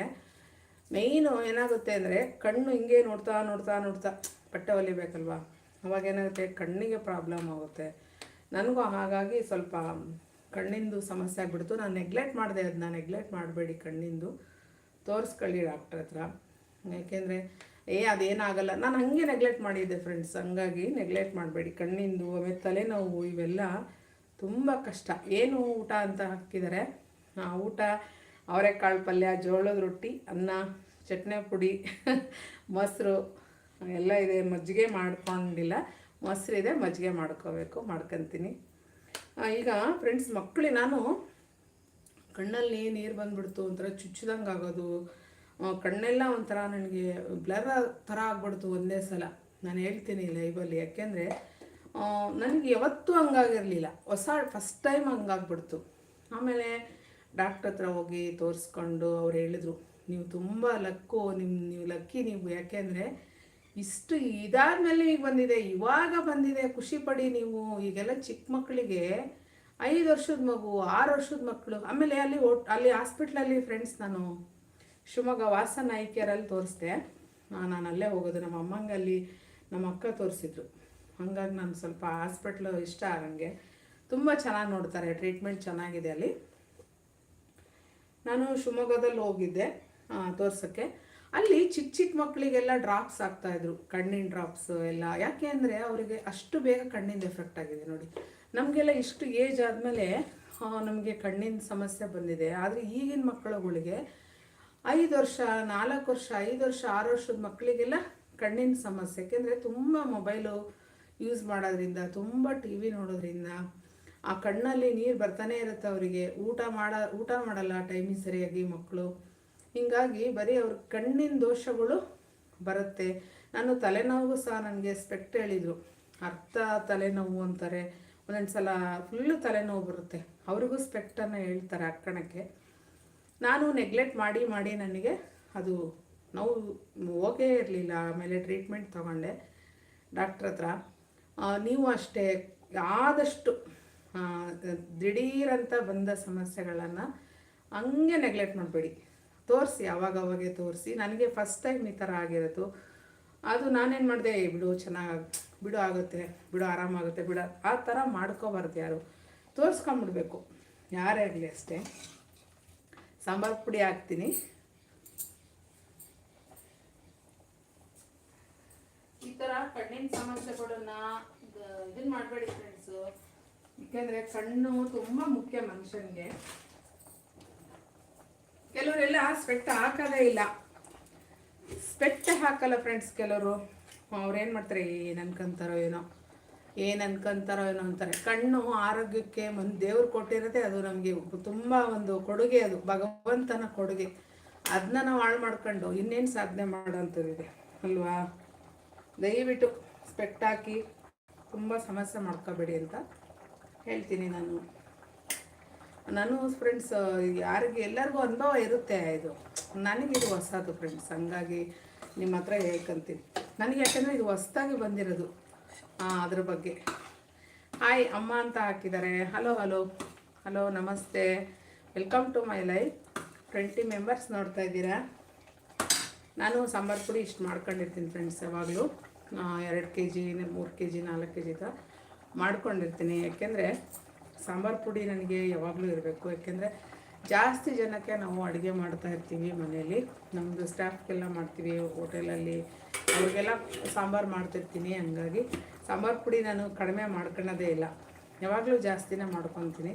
ಮೇಯ್ನು ಏನಾಗುತ್ತೆ ಅಂದರೆ ಕಣ್ಣು ಹಿಂಗೆ ನೋಡ್ತಾ ನೋಡ್ತಾ ನೋಡ್ತಾ, ಬಟ್ಟೆ ಹೊಲಿಬೇಕಲ್ವ? ಅವಾಗ ಏನಾಗುತ್ತೆ, ಕಣ್ಣಿಗೆ ಪ್ರಾಬ್ಲಮ್ ಆಗುತ್ತೆ. ನನಗೂ ಹಾಗಾಗಿ ಸ್ವಲ್ಪ ಕಣ್ಣಿಂದು ಸಮಸ್ಯೆ ಆಗಿಬಿಡ್ತು. ನಾನು ನೆಗ್ಲೆಕ್ಟ್ ಮಾಡಿದೆ ಅದನ್ನ ನೆಗ್ಲೆಕ್ಟ್ ಮಾಡಬೇಡಿ ಕಣ್ಣಿಂದು. ತೋರಿಸ್ಕೊಳ್ಳಿ ಡಾಕ್ಟ್ರ್ ಹತ್ರ. ಯಾಕೆಂದರೆ ಏ, ಅದೇನಾಗಲ್ಲ. ನಾನು ಹಂಗೆ ನೆಗ್ಲೆಕ್ಟ್ ಮಾಡಿದ್ದೆ ಫ್ರೆಂಡ್ಸ್ ಹಂಗಾಗಿ ನೆಗ್ಲೆಕ್ಟ್ ಮಾಡಬೇಡಿ. ಕಣ್ಣಿಂದು, ಆಮೇಲೆ ತಲೆನೋವು ಇವೆಲ್ಲ ತುಂಬ ಕಷ್ಟ. ಏನು ಊಟ ಅಂತ ಹಾಕಿದ್ದಾರೆ ಊಟ, ಅವರೆಕಾಳು ಪಲ್ಯ, ಜೋಳದ ರೊಟ್ಟಿ, ಅನ್ನ, ಚಟ್ನಿ ಪುಡಿ, (laughs) ಮೊಸರು, ಎಲ್ಲ ಇದೆ. ಮಜ್ಜಿಗೆ ಮಾಡ್ಕೊಂಡಿಲ್ಲ. ಮೊಸರಿದೆ ಮಜ್ಜಿಗೆ ಮಾಡ್ಕೋಬೇಕು, ಮಾಡ್ಕೊತೀನಿ. ಈಗ ಫ್ರೆಂಡ್ಸ್ ಮಕ್ಕಳಿ ನಾನು ಕಣ್ಣಲ್ಲಿ ನೀರು ಬಂದ್ಬಿಡ್ತು ಒಂಥರ ಚುಚ್ಚಿದಂಗೆ ಆಗೋದು ಕಣ್ಣೆಲ್ಲ ಒಂಥರ ನನಗೆ ಬ್ಲರ್ ಥರ ಆಗ್ಬಿಡ್ತು ಒಂದೇ ಸಲ. ನಾನು ಹೇಳ್ತೀನಿ ಲೈವಲ್ಲಿ ಯಾಕೆಂದರೆ ನನಗೆ ಯಾವತ್ತೂ ಹಂಗಾಗಿರಲಿಲ್ಲ. ಹೊಸ ಫಸ್ಟ್ ಟೈಮ್ ಹಂಗಾಗ್ಬಿಡ್ತು. ಆಮೇಲೆ ಡಾಕ್ಟ್ರ್ ಹತ್ರ ಹೋಗಿ ತೋರಿಸ್ಕೊಂಡು ಅವ್ರು ಹೇಳಿದ್ರು, ನೀವು ತುಂಬ ಲಕ್ಕು ನಿಮ್ಮ ನೀವು ಲಕ್ಕಿ ನೀವು. ಯಾಕೆಂದರೆ, ಇಷ್ಟು ಇದಾದ್ಮೇಲೆ ಈಗ ಬಂದಿದೆ. ಇವಾಗ ಬಂದಿದೆ. ಖುಷಿ ಪಡಿ ನೀವು. ಈಗೆಲ್ಲ ಚಿಕ್ಕ ಮಕ್ಕಳಿಗೆ ಐದು ವರ್ಷದ ಮಗು, ಆರು ವರ್ಷದ ಮಕ್ಕಳು ಆಮೇಲೆ ಅಲ್ಲಿ ಅಲ್ಲಿ ಹಾಸ್ಪಿಟ್ಲಲ್ಲಿ ಫ್ರೆಂಡ್ಸ್ ನಾನು ಶಿವಮೊಗ್ಗ ವಾಸನ ಕೇರಲ್ಲಿ ತೋರಿಸ್ದೆ. ನಾನು ಅಲ್ಲೇ ಹೋಗೋದು. ನಮ್ಮ ಅಮ್ಮಂಗೆ ಅಲ್ಲಿ ನಮ್ಮ ಅಕ್ಕ ತೋರಿಸಿದ್ರು. ಹಾಗಾಗಿ ನಾನು ಸ್ವಲ್ಪ ಹಾಸ್ಪಿಟ್ಲು ಇಷ್ಟ ಆಗಂಗೆ. ತುಂಬ ಚೆನ್ನಾಗಿ ನೋಡ್ತಾರೆ. ಟ್ರೀಟ್ಮೆಂಟ್ ಚೆನ್ನಾಗಿದೆ ಅಲ್ಲಿ. ನಾನು ಶಿವಮೊಗ್ಗದಲ್ಲಿ ಹೋಗಿದ್ದೆ ತೋರ್ಸೋಕ್ಕೆ. ಅಲ್ಲಿ ಚಿಕ್ಕ ಚಿಕ್ಕ ಮಕ್ಕಳಿಗೆಲ್ಲ ಡ್ರಾಪ್ಸ್ ಆಗ್ತಾಯಿದ್ರು ಕಣ್ಣಿನ ಡ್ರಾಪ್ಸ್ ಎಲ್ಲ. ಯಾಕೆ ಅಂದರೆ ಅವರಿಗೆ ಅಷ್ಟು ಬೇಗ ಕಣ್ಣಿಂದ ಎಫೆಕ್ಟ್ ಆಗಿದೆ ನೋಡಿ. ನಮಗೆಲ್ಲ ಇಷ್ಟು ಏಜ್ ಆದಮೇಲೆ ನಮಗೆ ಕಣ್ಣಿನ ಸಮಸ್ಯೆ ಬಂದಿದೆ. ಆದರೆ ಈಗಿನ ಮಕ್ಕಳುಗಳಿಗೆ ಐದು ವರ್ಷ, ನಾಲ್ಕು ವರ್ಷ, ಐದು ವರ್ಷ, ಆರು ವರ್ಷದ ಮಕ್ಕಳಿಗೆಲ್ಲ ಕಣ್ಣಿನ ಸಮಸ್ಯೆ. ಯಾಕೆಂದರೆ ತುಂಬ ಮೊಬೈಲು ಯೂಸ್ ಮಾಡೋದ್ರಿಂದ, ತುಂಬ ಟಿ ವಿ ನೋಡೋದ್ರಿಂದ ಆ ಕಣ್ಣಲ್ಲಿ ನೀರು ಬರ್ತಾನೆ ಇರುತ್ತೆ ಅವರಿಗೆ. ಊಟ ಮಾಡ, ಊಟ ಮಾಡಲ್ಲ ಟೈಮಿಗೆ ಸರಿಯಾಗಿ ಮಕ್ಕಳು. ಹೀಗಾಗಿ ಬರೀ ಅವ್ರ ಕಣ್ಣಿನ ದೋಷಗಳು ಬರುತ್ತೆ. ನಾನು ತಲೆನೋವು ಸಹ ನನಗೆ ಸ್ಪೆಕ್ಟ್ ಹೇಳಿದರು. ಅರ್ಥ ತಲೆನೋವು ಅಂತಾರೆ. ಒಂದೊಂದು ಸಲ ಫುಲ್ಲು ತಲೆನೋವು ಬರುತ್ತೆ. ಅವ್ರಿಗೂ ಸ್ಪೆಕ್ಟನ್ನು ಹೇಳ್ತಾರೆ ಹಾಕ್ಕೊಳಕ್ಕೆ ನಾನು ನೆಗ್ಲೆಕ್ಟ್ ಮಾಡಿ ಮಾಡಿ ನನಗೆ ಅದು ನೋವು ಹೋಗೇ ಇರಲಿಲ್ಲ, ಆಮೇಲೆ ಟ್ರೀಟ್ಮೆಂಟ್ ತಗೊಂಡೆ ಡಾಕ್ಟ್ರ್ ಹತ್ರ. ನೀವು ಅಷ್ಟೇ ಆದಷ್ಟು ದಿಢೀರಂತ ಬಂದ ಸಮಸ್ಯೆಗಳನ್ನು ಹಂಗೆ ನೆಗ್ಲೆಕ್ಟ್ ಮಾಡಬೇಡಿ. ತೋರಿಸಿ ಅವಾಗವಾಗೆ ತೋರಿಸಿ. ನನಗೆ ಫಸ್ಟ್ ಟೈಮ್ ಈ ಥರ ಆಗಿರೋದು. ಅದು ನಾನೇನು ಮಾಡಿದೆ ಬಿಡು, ಚೆನ್ನಾಗಿ, ಬಿಡು ಆಗುತ್ತೆ, ಬಿಡು ಆರಾಮಾಗುತ್ತೆ ಬಿಡು, ಆ ಥರ ಮಾಡ್ಕೋಬಾರ್ದು ಯಾರು. ತೋರಿಸ್ಕೊಂಬಿಡ್ಬೇಕು. ಯಾರೇ ಆಗಲಿ ಅಷ್ಟೇ. ಸಾಂಬಾರು ಪುಡಿ ಹಾಕ್ತೀನಿ. ಈ ಥರ ಕಣ್ಣಿನ ಸಮಸ್ಯೆಗಳನ್ನ ಇದನ್ನ ಮಾಡಬೇಡಿ ಫ್ರೆಂಡ್ಸು ಯಾಕೆಂದರೆ ಕಣ್ಣು ತುಂಬ ಮುಖ್ಯ ಮನುಷ್ಯನಿಗೆ. ಕೆಲವರೆಲ್ಲ ಸ್ಪೆಕ್ಟ್ ಹಾಕೋದೇ ಇಲ್ಲ. ಸ್ಪೆಕ್ಟ್ ಹಾಕಲ್ಲ ಫ್ರೆಂಡ್ಸ್ ಕೆಲವರು. ಅವ್ರೇನು ಮಾಡ್ತಾರೆ ಏನು ಅನ್ಕೊಂತಾರೋ ಏನೋ. ಏನು ಅನ್ಕೊಂತಾರೋ ಏನೋ ಅಂತಾರೆ. ಕಣ್ಣು ಆರೋಗ್ಯಕ್ಕೆ ಒಂದು ದೇವ್ರು ಕೊಟ್ಟಿರೋದೇ ಅದು ನಮಗೆ ತುಂಬ ಒಂದು ಕೊಡುಗೆ ಅದು, ಭಗವಂತನ ಕೊಡುಗೆ. ಅದನ್ನ ನಾವು ಹಾಳು ಮಾಡ್ಕೊಂಡು ಇನ್ನೇನು ಸಾಧನೆ ಮಾಡೋಂಥದ್ದಿದೆ ಅಲ್ವಾ? ದಯವಿಟ್ಟು ಸ್ಪೆಕ್ಟ್ ಹಾಕಿ ತುಂಬ ಸಮಸ್ಯೆ ಮಾಡ್ಕೋಬೇಡಿ ಅಂತ ಹೇಳ್ತೀನಿ ನಾನು. ನಾನು ಫ್ರೆಂಡ್ಸ್ ಯಾರಿಗೆ ಎಲ್ಲರಿಗೂ ಅನುಭವ ಇರುತ್ತೆ ಇದು. ನನಗಿದು ಹೊಸದು ಫ್ರೆಂಡ್ಸ್ ಹಂಗಾಗಿ ನಿಮ್ಮ ಹತ್ರ ಹೇಳ್ಕೊಂತೀನಿ. ನನಗೆ ಯಾಕಂದ್ರೆ ಇದು ಹೊಸ್ದಾಗಿ ಬಂದಿರೋದು. ಅದ್ರ ಬಗ್ಗೆ. ಹಾಯ್ ಅಮ್ಮ ಅಂತ ಹಾಕಿದ್ದಾರೆ. ಹಲೋ ಹಲೋ ಹಲೋ ನಮಸ್ತೆ. Welcome to my life twenty members ನೋಡ್ತಾ ಇದ್ದೀರಾ? ನಾನು ಸಾಂಬಾರು ಪುಡಿ ಇಷ್ಟು ಮಾಡ್ಕೊಂಡಿರ್ತೀನಿ ಫ್ರೆಂಡ್ಸ್ ಯಾವಾಗಲೂ. ಎರಡು ಕೆ ಜಿ ಮೂರು ಕೆ ಜಿ ನಾಲ್ಕು ಕೆ ಜಿ ಥರ ಮಾಡ್ಕೊಂಡಿರ್ತೀನಿ. ಯಾಕೆಂದರೆ ಸಾಂಬಾರು ಪುಡಿ ನನಗೆ ಯಾವಾಗಲೂ ಇರಬೇಕು. ಯಾಕೆಂದರೆ ಜಾಸ್ತಿ ಜನಕ್ಕೆ ನಾವು ಅಡುಗೆ ಮಾಡ್ತಾ ಇರ್ತೀವಿ ಮನೆಯಲ್ಲಿ. ನಮ್ಮದು ಸ್ಟಾಫ್ಗೆಲ್ಲ ಮಾಡ್ತೀವಿ ಹೋಟೆಲಲ್ಲಿ ಅವ್ರಿಗೆಲ್ಲ ಸಾಂಬಾರು ಮಾಡ್ತಿರ್ತೀನಿ, ಹಂಗಾಗಿ ಸಾಂಬಾರು ಪುಡಿ ನಾನು ಕಡಿಮೆ ಮಾಡ್ಕೊಳ್ಳೋದೇ ಇಲ್ಲ. ಯಾವಾಗಲೂ ಜಾಸ್ತಿನೇ ಮಾಡ್ಕೊತೀನಿ.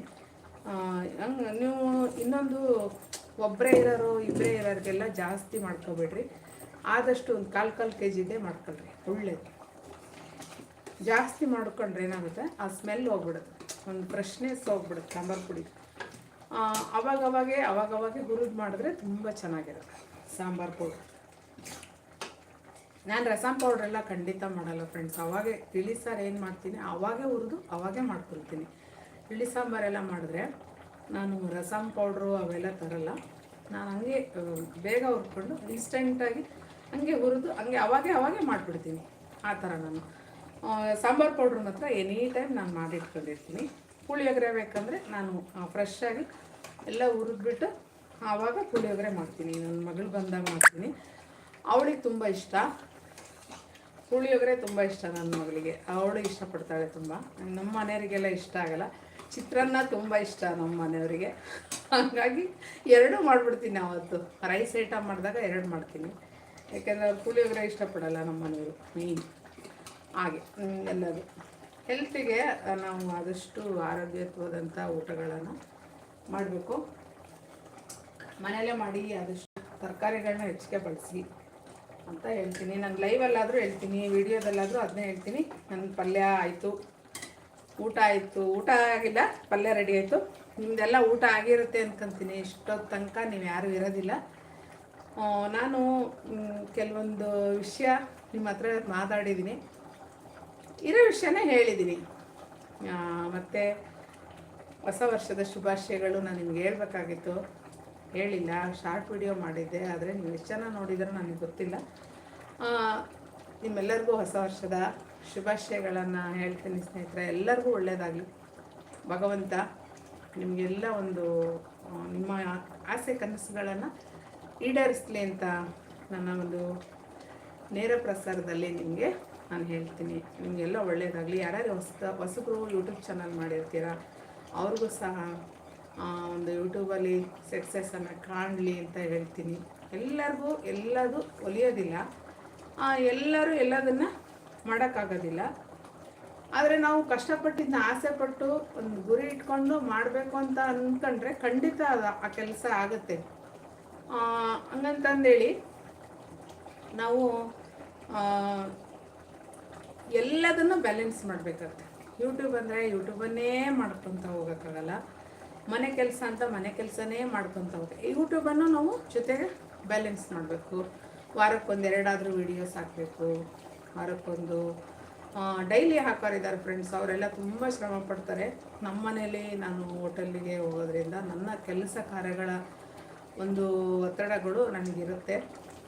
ಹಂಗೆ ನೀವು ಇನ್ನೊಂದು ಒಬ್ಬರೇ ಇರೋರು ಇಬ್ಬರೇ ಇರೋರಿಗೆಲ್ಲ ಜಾಸ್ತಿ ಮಾಡ್ಕೊಬೇಡ್ರಿ. ಆದಷ್ಟು ಒಂದು ಕಾಲು ಕಾಲು ಕೆ ಜಿದೇ ಮಾಡ್ಕೊಳ್ರಿ, ಒಳ್ಳೇದು. ಜಾಸ್ತಿ ಮಾಡ್ಕೊಂಡ್ರೆ ಏನಾಗುತ್ತೆ? ಆ ಸ್ಮೆಲ್ ಹೋಗ್ಬಿಡುತ್ತೆ. ಒಂದು ಫ್ರೆಶ್ನೆಸ್ ಹೋಗ್ಬಿಡುತ್ತೆ ಸಾಂಬಾರು ಪುಡಿ. ಅವಾಗವಾಗೆ ಅವಾಗವಾಗೆ ಹುರಿದು ಮಾಡಿದ್ರೆ ತುಂಬ ಚೆನ್ನಾಗಿರುತ್ತೆ ಸಾಂಬಾರು ಪೌಡ್ರ್ ನಾನು ರಸಂ ಪೌಡ್ರೆಲ್ಲ ಖಂಡಿತ ಮಾಡಲ್ಲ ಫ್ರೆಂಡ್ಸ್ ಅವಾಗೆ ತಿಳಿ ಸಾರು ಏನು ಮಾಡ್ತೀನಿ? ಅವಾಗೇ ಹುರಿದು, ಅವಾಗೇ ಮಾಡ್ಕೊಳ್ತೀನಿ. ತಿಳಿ ಸಾಂಬಾರೆಲ್ಲ ಮಾಡಿದ್ರೆ ನಾನು ರಸಂ ಪೌಡ್ರು ಅವೆಲ್ಲ ತರಲ್ಲ. ನಾನು ಹಂಗೆ ಬೇಗ ಹುರ್ಕೊಂಡು ಇನ್ಸ್ಟೆಂಟಾಗಿ ಹಂಗೆ ಹುರಿದು, ಹಂಗೆ ಅವಾಗೆ ಅವಾಗೆ ಮಾಡಿಬಿಡ್ತೀನಿ. ಆ ಥರ ನಾನು. ಸಾಂಬಾರು ಪೌಡ್ರ್ ಮಾತ್ರ ಎನಿ ಟೈಮ್ ನಾನು ಮಾಡಿಟ್ಕೊಂಡಿರ್ತೀನಿ. ಪುಳಿಯೋಗರೆ ಬೇಕಂದರೆ ನಾನು ಫ್ರೆಶ್ಶಾಗಿ ಎಲ್ಲ ಹುರಿದ್ಬಿಟ್ಟು ಆವಾಗ ಪುಳಿಯೋಗರೆ ಮಾಡ್ತೀನಿ. ನನ್ನ ಮಗಳು ಬಂದಾಗ ಮಾಡ್ತೀನಿ. ಅವಳಿಗೆ ತುಂಬ ಇಷ್ಟ. ಪುಳಿಯೋಗರೆ ತುಂಬ ಇಷ್ಟ ನನ್ನ ಮಗಳಿಗೆ. ಅವಳು ಇಷ್ಟಪಡ್ತಾಳೆ ತುಂಬ. ನಮ್ಮ ಮನೆಯವರಿಗೆಲ್ಲ ಇಷ್ಟ ಆಗಲ್ಲ. ಚಿತ್ರಾನ್ನ ತುಂಬ ಇಷ್ಟ ನಮ್ಮ ಮನೆಯವರಿಗೆ. ಹಾಗಾಗಿ ಎರಡೂ ಮಾಡಿಬಿಡ್ತೀನಿ ಅವತ್ತು. ರೈಸ್ ಐಟಮ್ ಮಾಡಿದಾಗ ಎರಡು ಮಾಡ್ತೀನಿ. ಯಾಕೆಂದರೆ ಅವ್ರು ಪುಳಿಯೋಗರೆ ಇಷ್ಟಪಡಲ್ಲ ನಮ್ಮ ಮನೆಯವರು ಮೇಯ್ನ್ ಹಾಗೆ ಎಲ್ಲರು ಎಲ್ಲದು. ಹೆಲ್ತಿಗೆ ನಾವು ಆದಷ್ಟು ಆರೋಗ್ಯತ್ವದಂಥ ಊಟಗಳನ್ನು ಮಾಡಬೇಕು. ಮನೆಯಲ್ಲೇ ಮಾಡಿ ಆದಷ್ಟು ತರಕಾರಿಗಳನ್ನ ಹೆಚ್ಚಿಗೆ ಬಳಸಿ. ಅಂತ ಹೇಳ್ತೀನಿ. ನಾನು ಲೈವಲ್ಲಾದರೂ ಹೇಳ್ತೀನಿ ವಿಡಿಯೋದಲ್ಲಾದರೂ ಅದನ್ನೇ ಹೇಳ್ತೀನಿ. ನನ್ನ ಪಲ್ಯ ಆಯಿತು, ಊಟ ಆಯಿತು. ಊಟ ಆಗಿಲ್ಲ, ಪಲ್ಯ ರೆಡಿ ಆಯಿತು. ನಿಮ್ದೆಲ್ಲ ಊಟ ಆಗಿರುತ್ತೆ ಅನ್ಕೊಂತೀನಿ. ಇಷ್ಟೊತ್ತು ತನಕ ನೀವು ಯಾರೂ ಇರೋದಿಲ್ಲ. ನಾನು ಕೆಲವೊಂದು ವಿಷಯ ನಿಮ್ಮ ಹತ್ರ ಮಾತಾಡಿದ್ದೀನಿ ಇರೋ ವಿಷಯನೇ ಹೇಳಿದ್ದೀನಿ ಮತ್ತು ಹೊಸ ವರ್ಷದ ಶುಭಾಶಯಗಳು ನಾನು ನಿಮ್ಗೆ ಹೇಳ್ಬೇಕಾಗಿತ್ತು. ಹೇಳಿಲ್ಲ ಶಾರ್ಟ್ ವಿಡಿಯೋ ಮಾಡಿದ್ದೆ, ಆದರೆ ನೀವು ಎಷ್ಟು ಜನ ನೋಡಿದರೂ ನನಗೆ ಗೊತ್ತಿಲ್ಲ. ನಿಮ್ಮೆಲ್ಲರಿಗೂ ಹೊಸ ವರ್ಷದ ಶುಭಾಶಯಗಳನ್ನು ಹೇಳ್ತೀನಿ ಸ್ನೇಹಿತರೆ, ಎಲ್ಲರಿಗೂ ಒಳ್ಳೆಯದಾಗಲಿ ಭಗವಂತ ನಿಮಗೆಲ್ಲ ಒಂದು ನಿಮ್ಮ ಆಸೆ ಕನಸುಗಳನ್ನು ಈಡೇರಿಸಲಿ ಅಂತ ನನ್ನ ಒಂದು ನೇರ ಪ್ರಸಾರದಲ್ಲಿ ನಿಮಗೆ ನಾನು ಹೇಳ್ತೀನಿ. ನಿಮಗೆಲ್ಲ ಒಳ್ಳೆಯದಾಗಲಿ ಯಾರ್ಯಾರು ಹೊಸ ಹೊಸಬ್ರು ಯೂಟ್ಯೂಬ್ ಚಾನಲ್ ಮಾಡಿರ್ತೀರ, ಅವ್ರಿಗೂ ಸಹ ಒಂದು ಯೂಟ್ಯೂಬಲ್ಲಿ ಸಕ್ಸಸ್ಸನ್ನು ಕಾಣಲಿ ಅಂತ ಹೇಳ್ತೀನಿ. ಎಲ್ಲರಿಗೂ ಎಲ್ಲದು ಒಲಿಯೋದಿಲ್ಲ. ಎಲ್ಲರೂ ಎಲ್ಲದನ್ನು ಮಾಡೋಕ್ಕಾಗೋದಿಲ್ಲ. ಆದರೆ ನಾವು ಕಷ್ಟಪಟ್ಟಿದ್ದನ್ನ ಆಸೆಪಟ್ಟು ಒಂದು ಗುರಿ ಇಟ್ಕೊಂಡು ಮಾಡಬೇಕು ಅಂತ ಅಂದ್ಕೊಂಡ್ರೆ ಖಂಡಿತ ಆ ಕೆಲಸ ಆಗುತ್ತೆ. ಹಂಗಂತಂದೇಳಿ ನಾವು ಎಲ್ಲದನ್ನು ಬ್ಯಾಲೆನ್ಸ್ ಮಾಡಬೇಕಾಗುತ್ತೆ. ಯೂಟ್ಯೂಬ್ ಅಂದರೆ ಯೂಟ್ಯೂಬನ್ನೇ ಮಾಡ್ಕೊತ ಹೋಗೋಕ್ಕಾಗಲ್ಲ. ಮನೆ ಕೆಲಸ ಅಂತ ಮನೆ ಕೆಲಸನೇ ಮಾಡ್ಕೊತ ಹೋಗ್ಬೇಕು ಯೂಟ್ಯೂಬನ್ನು ನಾವು ಜೊತೆಗೆ ಬ್ಯಾಲೆನ್ಸ್ ಮಾಡಬೇಕು. ವಾರಕ್ಕೊಂದು ಎರಡಾದರೂ ವೀಡಿಯೋಸ್ ಹಾಕಬೇಕು. ವಾರಕ್ಕೊಂದು ಡೈಲಿ ಹಾಕೋರಿದ್ದಾರೆ ಫ್ರೆಂಡ್ಸ್ ಅವರೆಲ್ಲ ತುಂಬ ಶ್ರಮ ಪಡ್ತಾರೆ. ನಮ್ಮ ಮನೇಲಿ ನಾನು ಹೋಟೆಲ್ಲಿಗೆ ಹೋಗೋದ್ರಿಂದ ನನ್ನ ಕೆಲಸ ಕಾರ್ಯಗಳ ಒಂದು ಒತ್ತಡಗಳು ನನಗಿರುತ್ತೆ.